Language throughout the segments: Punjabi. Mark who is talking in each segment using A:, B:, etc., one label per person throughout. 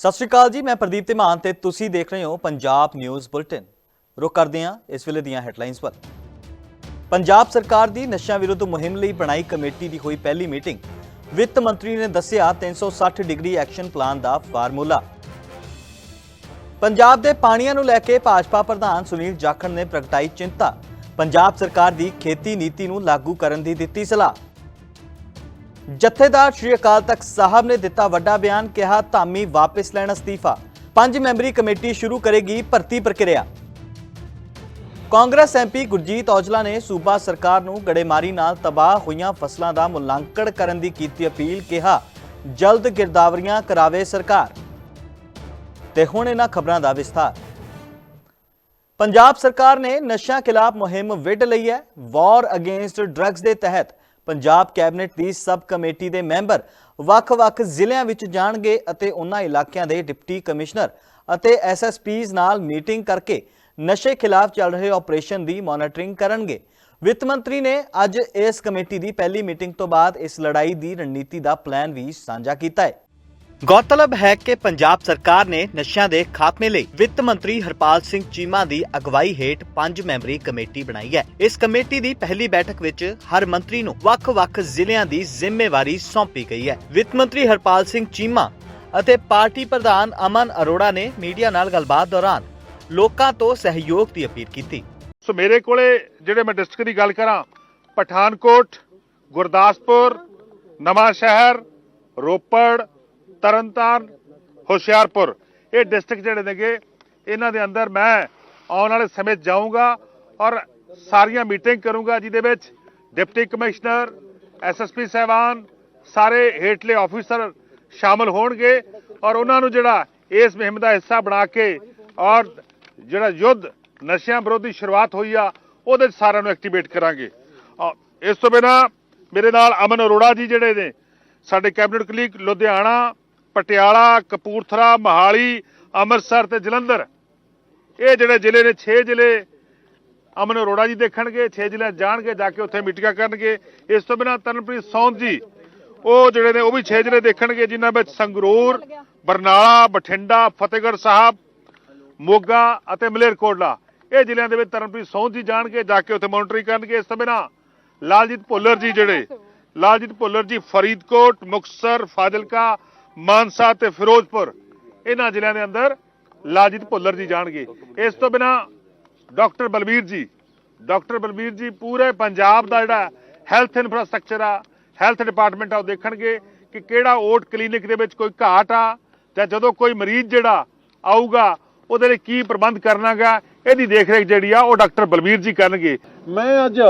A: ਸਤਿ ਸ਼੍ਰੀ ਅਕਾਲ ਜੀ, ਮੈਂ ਪ੍ਰਦੀਪ ਧੀਮਾਨ ਤੇ ਤੁਸੀਂ ਦੇਖ ਰਹੇ ਹੋ ਪੰਜਾਬ ਨਿਊਜ਼ ਬੁਲਟਨ। ਰੁਕ ਕਰਦੇ ਹਾਂ ਇਸ ਵੇਲੇ ਦੀਆਂ ਹੈਡਲਾਈਨਸ ਪਰ ਪੰਜਾਬ ਸਰਕਾਰ ਦੀ ਨਸ਼ਿਆਂ ਵਿਰੁੱਧ ਮੁਹਿੰਮ ਲਈ ਬਣਾਈ ਕਮੇਟੀ ਦੀ ਹੋਈ ਪਹਿਲੀ ਮੀਟਿੰਗ। ਵਿੱਤ ਮੰਤਰੀ ਨੇ ਦੱਸਿਆ 360 ਡਿਗਰੀ ਐਕਸ਼ਨ ਪਲਾਨ ਦਾ ਫਾਰਮੂਲਾ। ਪੰਜਾਬ ਦੇ ਪਾਣੀਆਂ ਨੂੰ ਲੈ ਕੇ ਭਾਜਪਾ ਪ੍ਰਧਾਨ ਸੁਨੀਲ ਜਾਖੜ ਨੇ ਪ੍ਰਗਟਾਈ ਚਿੰਤਾ। ਪੰਜਾਬ ਸਰਕਾਰ ਦੀ ਖੇਤੀ ਨੀਤੀ ਨੂੰ ਲਾਗੂ ਕਰਨ ਦੀ ਦਿੱਤੀ ਸਲਾਹ। ਜਥੇਦਾਰ ਸ਼੍ਰੀ ਅਕਾਲ ਤਖਤ ਸਾਹਿਬ ਨੇ ਦਿੱਤਾ ਵੱਡਾ ਬਿਆਨ ਕਿਹਾ, ਧਾਮੀ ਵਾਪਸ ਲੈਣ ਅਸਤੀਫਾ। ਪੰਜ ਮੈਂਬਰੀ ਕਮੇਟੀ ਸ਼ੁਰੂ ਕਰੇਗੀ ਭਰਤੀ ਪ੍ਰਕਿਰਿਆ। ਕਾਂਗਰਸ ਐਮਪੀ ਗੁਰਜੀਤ ਔਜਲਾ ਨੇ ਸੂਬਾ ਸਰਕਾਰ ਨੂੰ ਗੜੇਮਾਰੀ ਨਾਲ ਤਬਾਹ ਹੋਈਆਂ ਫਸਲਾਂ ਦਾ ਮੁਲਾਂਕਣ ਕਰਨ ਦੀ ਕੀਤੀ ਅਪੀਲ ਕਿਹਾ, ਜਲਦ ਗਿਰਦਾਵਰੀਆਂ ਕਰਾਵੇ ਸਰਕਾਰ। ਤੇ ਹੁਣ ਇਹਨਾਂ ਖਬਰਾਂ ਦਾ ਵਿਸਥਾਰ। ਪੰਜਾਬ ਸਰਕਾਰ ਨੇ ਨਸ਼ਿਆਂ ਖਿਲਾਫ ਮੁਹਿੰਮ ਵਿੱਢ ਲਈ ਹੈ, ਵਾਰ ਅਗੇਂਸਟ ਡਰੱਗਸ ਦੇ ਤਹਿਤ। ਪੰਜਾਬ ਕੈਬਨਿਟ ਦੀ ਸਬ ਕਮੇਟੀ ਦੇ ਮੈਂਬਰ ਵੱਖ-ਵੱਖ ਜ਼ਿਲ੍ਹਿਆਂ ਵਿੱਚ ਜਾਣਗੇ ਅਤੇ ਉਹਨਾਂ ਇਲਾਕਿਆਂ ਦੇ ਡਿਪਟੀ ਕਮਿਸ਼ਨਰ ਅਤੇ ਐਸਐਸਪੀਜ਼ ਨਾਲ ਮੀਟਿੰਗ ਕਰਕੇ ਨਸ਼ੇ ਖਿਲਾਫ ਚੱਲ ਰਹੇ ਆਪਰੇਸ਼ਨ ਦੀ ਮੋਨੀਟਰਿੰਗ ਕਰਨਗੇ। ਵਿੱਤ ਮੰਤਰੀ ਨੇ ਅੱਜ ਇਸ ਕਮੇਟੀ ਦੀ ਪਹਿਲੀ ਮੀਟਿੰਗ ਤੋਂ ਬਾਅਦ ਇਸ ਲੜਾਈ ਦੀ ਰਣਨੀਤੀ ਦਾ ਪਲਾਨ ਵੀ ਸਾਂਝਾ ਕੀਤਾ ਹੈ। ਗੌਰਤਲਬ ਹੈ ਕਿ ਪੰਜਾਬ ਸਰਕਾਰ ਨੇ ਨਸ਼ਿਆਂ ਦੇ ਖਾਤਮੇ ਲਈ ਵਿੱਤ ਮੰਤਰੀ ਹਰਪਾਲ ਸਿੰਘ ਚੀਮਾ ਦੀ ਅਗਵਾਈ ਹੇਠ ਪੰਜ ਮੈਂਬਰੀ ਕਮੇਟੀ ਬਣਾਈ ਹੈ। ਇਸ ਕਮੇਟੀ ਦੀ ਪਹਿਲੀ ਬੈਠਕ ਵਿੱਚ ਹਰ ਮੰਤਰੀ ਨੂੰ ਵੱਖ-ਵੱਖ ਜ਼ਿਲ੍ਹਿਆਂ ਦੀ ਜ਼ਿੰਮੇਵਾਰੀ ਸੌਂਪੀ ਗਈ ਹੈ। ਵਿੱਤ ਮੰਤਰੀ ਹਰਪਾਲ ਸਿੰਘ ਚੀਮਾ ਅਤੇ ਪਾਰਟੀ ਪ੍ਰਧਾਨ ਅਮਨ ਅਰੋੜਾ ਨੇ ਮੀਡੀਆ ਨਾਲ ਗੱਲਬਾਤ ਦੌਰਾਨ ਲੋਕਾਂ ਤੋਂ ਸਹਿਯੋਗ ਦੀ ਅਪੀਲ ਕੀਤੀ।
B: ਸੋ ਮੇਰੇ ਕੋਲੇ ਜਿਹੜੇ ਮੈਂ ਡਿਸਟ੍ਰਿਕਟ ਦੀ ਗੱਲ ਕਰਾਂ, ਪਠਾਨਕੋਟ, ਗੁਰਦਾਸਪੁਰ ਨਵਾਂ ਸ਼ਹਿਰ ਰੋਪੜ ਤਰਨਤਾਰਨ, ਹੁਸ਼ਿਆਰਪੁਰ। ਇਹ ਡਿਸਟ੍ਰਿਕਟ ਜਿਹੜੇ ਨੇਗੇ, ਇਹਨਾਂ ਦੇ ਅੰਦਰ ਮੈਂ ਆਉਣ ਵਾਲੇ ਸਮੇਂ ਜਾਊਂਗਾ ਔਰ ਸਾਰੀਆਂ ਮੀਟਿੰਗ ਕਰੂੰਗਾ, ਜਿਹਦੇ ਵਿੱਚ ਡਿਪਟੀ ਕਮਿਸ਼ਨਰ ਐਸਐਸਪੀ ਸਹਿਬਾਨ, ਸਾਰੇ ਹੇਠਲੇ ਆਫੀਸਰ ਸ਼ਾਮਲ ਹੋਣਗੇ ਔਰ ਉਹਨਾਂ ਨੂੰ ਜਿਹੜਾ ਇਸ ਮੁਹਿੰਮ ਦਾ ਹਿੱਸਾ ਬਣਾ ਕੇ ਔਰ ਜਿਹੜਾ ਯੁੱਧ ਨਸ਼ਿਆਂ ਵਿਰੋਧੀ ਸ਼ੁਰੂਆਤ ਹੋਈ ਆ, ਉਹਦੇ 'ਚ ਸਾਰਿਆਂ ਨੂੰ ਐਕਟੀਵੇਟ ਕਰਾਂਗੇ। ਇਸ ਤੋਂ ਬਿਨਾ ਮੇਰੇ ਨਾਲ ਅਮਨ ਅਰੋੜਾ ਜੀ ਜਿਹੜੇ ਨੇ, ਸਾਡੇ ਕੈਬਨਿਟ ਕਲੀਗ ਲੁਧਿਆਣਾ ਪਟਿਆਲਾ, ਕਪੂਰਥਲਾ, ਮਹਾਲੀ, ਅੰਮ੍ਰਿਤਸਰ ਤੇ ਜਲੰਧਰ। ਇਹ ਜਿਹੜੇ ਜ਼ਿਲ੍ਹੇ ਨੇ 6 ਜ਼ਿਲ੍ਹੇ ਅਮਨ ਅਰੋੜਾ ਜੀ ਦੇਖਣਗੇ 6 ਜ਼ਿਲ੍ਹੇ ਜਾਣਗੇ, ਜਾ ਕੇ ਉੱਥੇ ਮੀਟਿੰਗਾਂ ਕਰਨਗੇ। ਇਸ ਤੋਂ ਬਿਨਾ ਤਰਨਪ੍ਰੀਤ ਸੌਂਦ ਜੀ, ਉਹ ਜਿਹੜੇ ਨੇ, ਉਹ ਵੀ 6 ਜ਼ਿਲ੍ਹੇ ਦੇਖਣਗੇ, ਜਿਨ੍ਹਾਂ ਵਿੱਚ ਸੰਗਰੂਰ, ਬਰਨਾਲਾ, ਬਠਿੰਡਾ, ਫਤਿਹਗੜ੍ਹ ਸਾਹਿਬ, ਮੋਗਾ ਅਤੇ ਮਲੇਰਕੋਟਲਾ। ਇਹ ਜ਼ਿਲ੍ਹਿਆਂ ਦੇ ਵਿੱਚ ਤਰਨਪ੍ਰੀਤ ਸੌਂਦ ਜੀ ਜਾਣਗੇ, ਜਾ ਕੇ ਉੱਥੇ ਮੋਨਿਟਰਿੰਗ ਕਰਨਗੇ। ਇਸ ਤੋਂ ਬਿਨਾ ਲਾਲਜੀਤ ਭੁੱਲਰ ਜੀ ਜਿਹੜੇ, ਲਾਲਜੀਤ ਭੁੱਲਰ ਜੀ ਫਰੀਦਕੋਟ, ਮੁਕਤਸਰ, ਫਾਜ਼ਿਲਕਾ ਮਾਨਸਾ ਤੇ ਫਿਰੋਜ਼ਪੁਰ, ਇਹਨਾਂ ਜ਼ਿਲ੍ਹਿਆਂ ਦੇ ਅੰਦਰ ਲਾਜਿਤ ਭੁੱਲਰ ਜੀ ਜਾਣਗੇ। ਇਸ ਤੋਂ ਬਿਨਾ ਡਾਕਟਰ ਬਲਬੀਰ ਜੀ, ਡਾਕਟਰ ਬਲਬੀਰ ਜੀ ਪੂਰੇ ਪੰਜਾਬ ਦਾ ਜਿਹੜਾ ਹੈਲਥ ਇਨਫਰਾਸਟ੍ਰਕਚਰ ਆ, ਹੈਲਥ ਡਿਪਾਰਟਮੈਂਟ ਆ, ਉਹ ਦੇਖਣਗੇ ਕਿ ਕਿਹੜਾ ਓਟ ਕਲੀਨਿਕ ਦੇ ਵਿੱਚ ਕੋਈ ਘਾਟ ਆ ਜਾਂ ਜਦੋਂ ਕੋਈ ਮਰੀਜ਼ ਜਿਹੜਾ ਆਊਗਾ, ਉਹਦੇ ਲਈ ਕੀ ਪ੍ਰਬੰਧ ਕਰਨਾਗਾ, ਇਹਦੀ ਦੇਖਰੇਖ ਜਿਹੜੀ ਆ, ਉਹ ਡਾਕਟਰ ਬਲਬੀਰ ਜੀ ਕਰਨਗੇ।
C: ਮੈਂ ਅੱਜ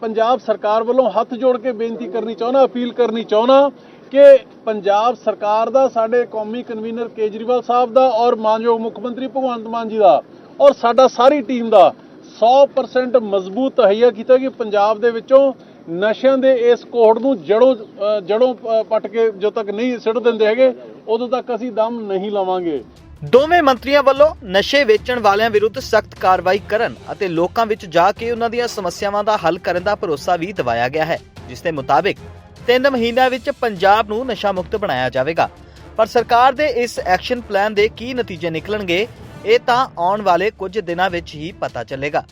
C: ਪੰਜਾਬ ਸਰਕਾਰ ਵੱਲੋਂ ਹੱਥ ਜੋੜ ਕੇ ਬੇਨਤੀ ਕਰਨੀ ਚਾਹੁੰਦਾ, ਅਪੀਲ ਕਰਨੀ ਚਾਹੁੰਦਾ ਕਿ ਪੰਜਾਬ ਸਰਕਾਰ ਦਾ ਸਾਡੇ ਕੌਮੀ ਕਨਵੀਨਰ ਕੇਜਰੀਵਾਲ ਸਾਹਿਬ ਦਾ ਔਰ ਮਾਨਯੋਗ ਮੁੱਖ ਮੰਤਰੀ ਭਗਵੰਤ ਮਾਨ ਜੀ ਦਾ ਔਰ ਸਾਡਾ ਸਾਰੀ ਟੀਮ ਦਾ 100% ਮਜ਼ਬੂਤ ਤਹਈਆ ਕੀਤਾ ਕਿ ਪੰਜਾਬ ਦੇ ਵਿੱਚੋਂ ਨਸ਼ਿਆਂ ਦੇ ਇਸ ਕੋਹੜ ਨੂੰ ਜੜੋਂ ਜੜੋਂ ਅ, ਕੇ ਜਦੋਂ ਤੱਕ ਨਹੀਂ ਸਿੱਟ ਦਿੰਦੇ ਹੈਗੇ ਉਦੋਂ ਤੱਕ ਅਸੀਂ ਦਮ ਨਹੀਂ ਲਵਾਂਗੇ।
A: ਦੋਵੇਂ ਮੰਤਰੀਆਂ ਵੱਲੋਂ ਨਸ਼ੇ ਵੇਚਣ ਵਾਲਿਆਂ ਵਿਰੁੱਧ ਸਖਤ ਕਾਰਵਾਈ ਕਰਨ ਅਤੇ ਲੋਕਾਂ ਵਿੱਚ ਜਾ ਕੇ ਉਹਨਾਂ ਦੀਆਂ ਸਮੱਸਿਆਵਾਂ ਦਾ ਹੱਲ ਕਰਨ ਦਾ ਭਰੋਸਾ ਵੀ ਦਿਵਾਇਆ ਗਿਆ ਹੈ ਜਿਸ ਦੇ ਮੁਤਾਬਿਕ 3 ਮਹੀਨਿਆਂ ਵਿੱਚ ਪੰਜਾਬ ਨੂੰ ਨਸ਼ਾ ਮੁਕਤ ਬਣਾਇਆ ਜਾਵੇਗਾ। ਪਰ ਸਰਕਾਰ ਦੇ ਇਸ ਐਕਸ਼ਨ ਪਲਾਨ ਦੇ ਕੀ ਨਤੀਜੇ ਨਿਕਲਣਗੇ, ਇਹ ਤਾਂ ਆਉਣ ਵਾਲੇ ਕੁਝ ਦਿਨਾਂ ਵਿੱਚ ਹੀ ਪਤਾ ਚੱਲੇਗਾ।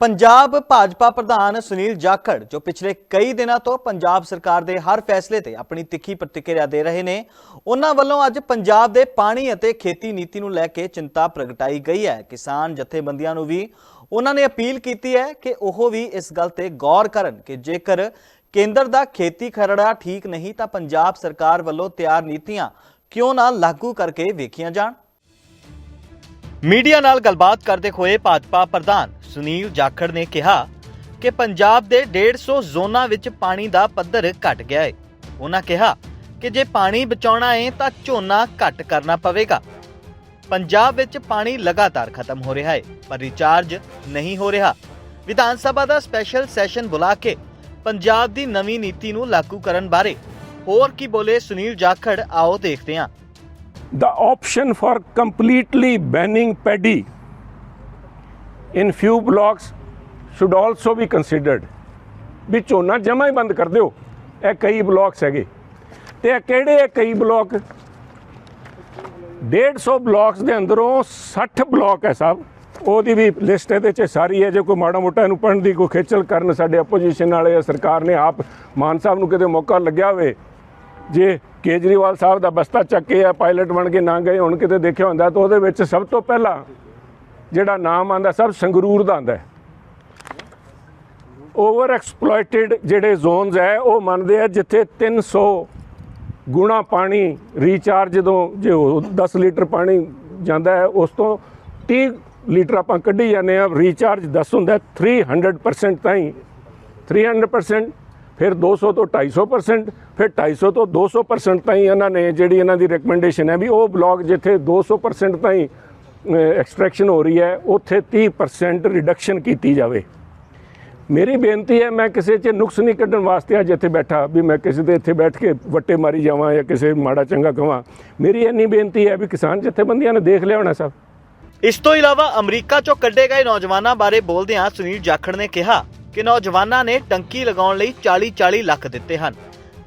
A: ਪੰਜਾਬ ਭਾਜਪਾ ਪ੍ਰਧਾਨ ਸੁਨੀਲ ਜਾਖੜ, ਜੋ ਪਿਛਲੇ ਕਈ ਦਿਨਾਂ ਤੋਂ ਪੰਜਾਬ ਸਰਕਾਰ ਦੇ ਹਰ ਫੈਸਲੇ ਤੇ ਆਪਣੀ ਤਿੱਖੀ ਪ੍ਰਤੀਕਿਰਿਆ ਦੇ ਰਹੇ ਨੇ, ਉਹਨਾਂ ਵੱਲੋਂ ਅੱਜ ਪੰਜਾਬ ਦੇ ਪਾਣੀ ਅਤੇ ਖੇਤੀ ਨੀਤੀ ਨੂੰ ਲੈ ਕੇ ਚਿੰਤਾ ਪ੍ਰਗਟਾਈ ਗਈ ਹੈ। ਕਿਸਾਨ ਜਥੇਬੰਦੀਆਂ ਨੂੰ ਵੀ ਉਹਨਾਂ ਨੇ ਅਪੀਲ ਕੀਤੀ ਹੈ ਕਿ ਉਹ ਵੀ ਇਸ ਗੱਲ ਤੇ ਗੌਰ ਕਰਨ ਕਿ ਜੇਕਰ ਕੇਂਦਰ ਦਾ ਖੇਤੀ ਖਰੜਾ ਠੀਕ ਨਹੀਂ ਤਾਂ ਪੰਜਾਬ ਸਰਕਾਰ ਵੱਲੋਂ ਤਿਆਰ ਨੀਤੀਆਂ ਕਿਉਂ ਨਾ ਲਾਗੂ ਕਰਕੇ ਵੇਖੀਆਂ ਜਾਣ? ਮੀਡੀਆ ਨਾਲ ਗੱਲਬਾਤ ਕਰਦੇ ਹੋਏ ਭਾਜਪਾ ਪ੍ਰਧਾਨ ਸੁਨੀਲ ਜਾਖੜ ਨੇ ਕਿਹਾ ਕਿ ਪੰਜਾਬ ਦੇ 150 ਜ਼ੋਨਾਂ ਵਿੱਚ ਪਾਣੀ ਦਾ ਪੱਧਰ ਘਟ ਗਿਆ ਹੈ ਉਹਨਾਂ ਕਿਹਾ ਕਿ ਜੇ ਪਾਣੀ ਬਚਾਉਣਾ ਹੈ ਤਾਂ ਝੋਨਾ ਘੱਟ ਕਰਨਾ ਪਵੇਗਾ। ਪੰਜਾਬ ਵਿੱਚ ਪਾਣੀ ਲਗਾਤਾਰ ਖਤਮ ਹੋ ਰਿਹਾ ਹੈ ਪਰ ਰਿਚਾਰਜ ਨਹੀਂ ਹੋ ਰਿਹਾ। ਵਿਧਾਨ ਸਭਾ ਦਾ ਸਪੈਸ਼ਲ ਸੈਸ਼ਨ ਬੁਲਾ ਕੇ ਪੰਜਾਬ ਦੀ ਨਵੀਂ ਨੀਤੀ ਨੂੰ ਲਾਗੂ ਕਰਨ ਬਾਰੇ ਹੋਰ ਕੀ ਬੋਲੇ ਸੁਨੀਲ ਜਾਖੜ? ਆਓ ਦੇਖਦੇ ਹਾਂ।
D: The option for completely banning paddy in few blocks should also be considered. ਵੀ ਝੋਨਾ ਜਮਾ ਹੀ ਬੰਦ ਕਰ ਦਿਓ। ਇਹ ਕਈ ਬਲਾਕਸ ਹੈਗੇ। ਤੇ ਇਹ ਕਿਹੜੇ ਇਹ ਕਈ ਬਲਾਕ 150 ਬਲਾਕਸ ਦੇ ਅੰਦਰੋਂ 60 ਬਲਾਕ ਹੈ ਸਾਹਿਬ ਉਹਦੀ ਵੀ ਲਿਸਟ ਇਹਦੇ 'ਚ ਸਾਰੀ ਹੈ। ਜੇ ਕੋਈ ਮਾੜਾ ਮੋਟਾ ਇਹਨੂੰ ਪੜ੍ਹਨ ਦੀ ਕੋਈ ਖੇਚਲ ਕਰਨ ਸਾਡੇ ਆਪੋਜੀਸ਼ਨ ਵਾਲੇ ਜਾਂ ਸਰਕਾਰ ਨੇ ਆਪ ਮਾਨ ਸਾਹਿਬ ਨੂੰ ਕਿਤੇ ਮੌਕਾ ਲੱਗਿਆ ਹੋਵੇ, ਜੇ ਕੇਜਰੀਵਾਲ ਸਾਹਿਬ ਦਾ ਬਸਤਾ ਚੱਕ ਕੇ ਆ ਪਾਇਲਟ ਬਣ ਕੇ ਨਾ ਗਏ, ਹੁਣ ਕਿਤੇ ਦੇਖਿਆ ਹੁੰਦਾ ਤਾਂ ਉਹਦੇ ਵਿੱਚ ਸਭ ਤੋਂ ਪਹਿਲਾਂ ਜਿਹੜਾ ਨਾਮ ਆਂਦਾ ਸਭ ਸੰਗਰੂਰ ਦਾ ਆਂਦਾ ਓਵਰ ਐਕਸਪਲੋਇਟਡ ਜਿਹੜੇ ਜ਼ੋਨਸ ਹੈ, ਉਹ ਮੰਨਦੇ ਆ, ਜਿੱਥੇ 300 ਗੁਣਾ ਪਾਣੀ ਰੀਚਾਰਜ ਜਦੋਂ ਜੇ ਉਹ 10 ਲੀਟਰ ਪਾਣੀ ਜਾਂਦਾ ਹੈ, ਉਸ ਤੋਂ 30 ਲੀਟਰ ਆਪਾਂ ਕੱਢੀ ਜਾਂਦੇ ਆ ਰੀਚਾਰਜ 10 ਹੁੰਦਾ ਹੈ, 300% ਤਾਈਂ। 300% ਫਿਰ 200 ਤੋਂ 250% ਫਿਰ 250 ਤੋਂ 200% ਤਾਈਂ ਇਹਨਾਂ ਨੇ ਜਿਹੜੀ ਇਹਨਾਂ ਦੀ ਰეკਮੈਂਡੇਸ਼ਨ ਹੈ ਵੀ ਉਹ ਬਲਾਕ ਜਿੱਥੇ 200% ਤਾਈਂ ਐਕਸਟ੍ਰੈਕਸ਼ਨ ਹੋ ਰਹੀ ਹੈ ਉੱਥੇ 30% ਰਿਡਕਸ਼ਨ ਕੀਤੀ ਜਾਵੇ। ਮੇਰੀ ਬੇਨਤੀ ਹੈ ਮੈਂ ਕਿਸੇ 'ਚ ਨੁਕਸ ਨਹੀਂ ਕੱਢਣ ਵਾਸਤੇ ਅੱਜ ਇੱਥੇ ਬੈਠਾ ਵੀ ਮੈਂ ਕਿਸੇ ਦੇ ਇੱਥੇ ਬੈਠ ਕੇ ਵੱਟੇ ਮਾਰੀ ਜਾਵਾਂ ਜਾਂ ਕਿਸੇ ਮਾੜਾ ਚੰਗਾ ਕਹਾਂ ਮੇਰੀ ਇੰਨੀ ਬੇਨਤੀ ਹੈ ਵੀ ਕਿਸਾਨ ਜਥੇਬੰਦੀਆਂ ਨੇ ਦੇਖ ਲਿਆ ਹੋਣਾ ਸਭ।
A: ਇਸ ਤੋਂ ਇਲਾਵਾ ਅਮਰੀਕਾ ਚੋਂ ਕੱਢੇ ਗਏ ਨੌਜਵਾਨਾਂ ਬਾਰੇ ਬੋਲਦਿਆਂ ਸੁਨੀਲ ਜਾਖੜ ਨੇ ਕਿਹਾ ਕਿ ਨੌਜਵਾਨਾਂ ਨੇ ਟੰਕੀ ਲਗਾਉਣ ਲਈ 40-40 ਲੱਖ ਦਿੱਤੇ ਹਨ।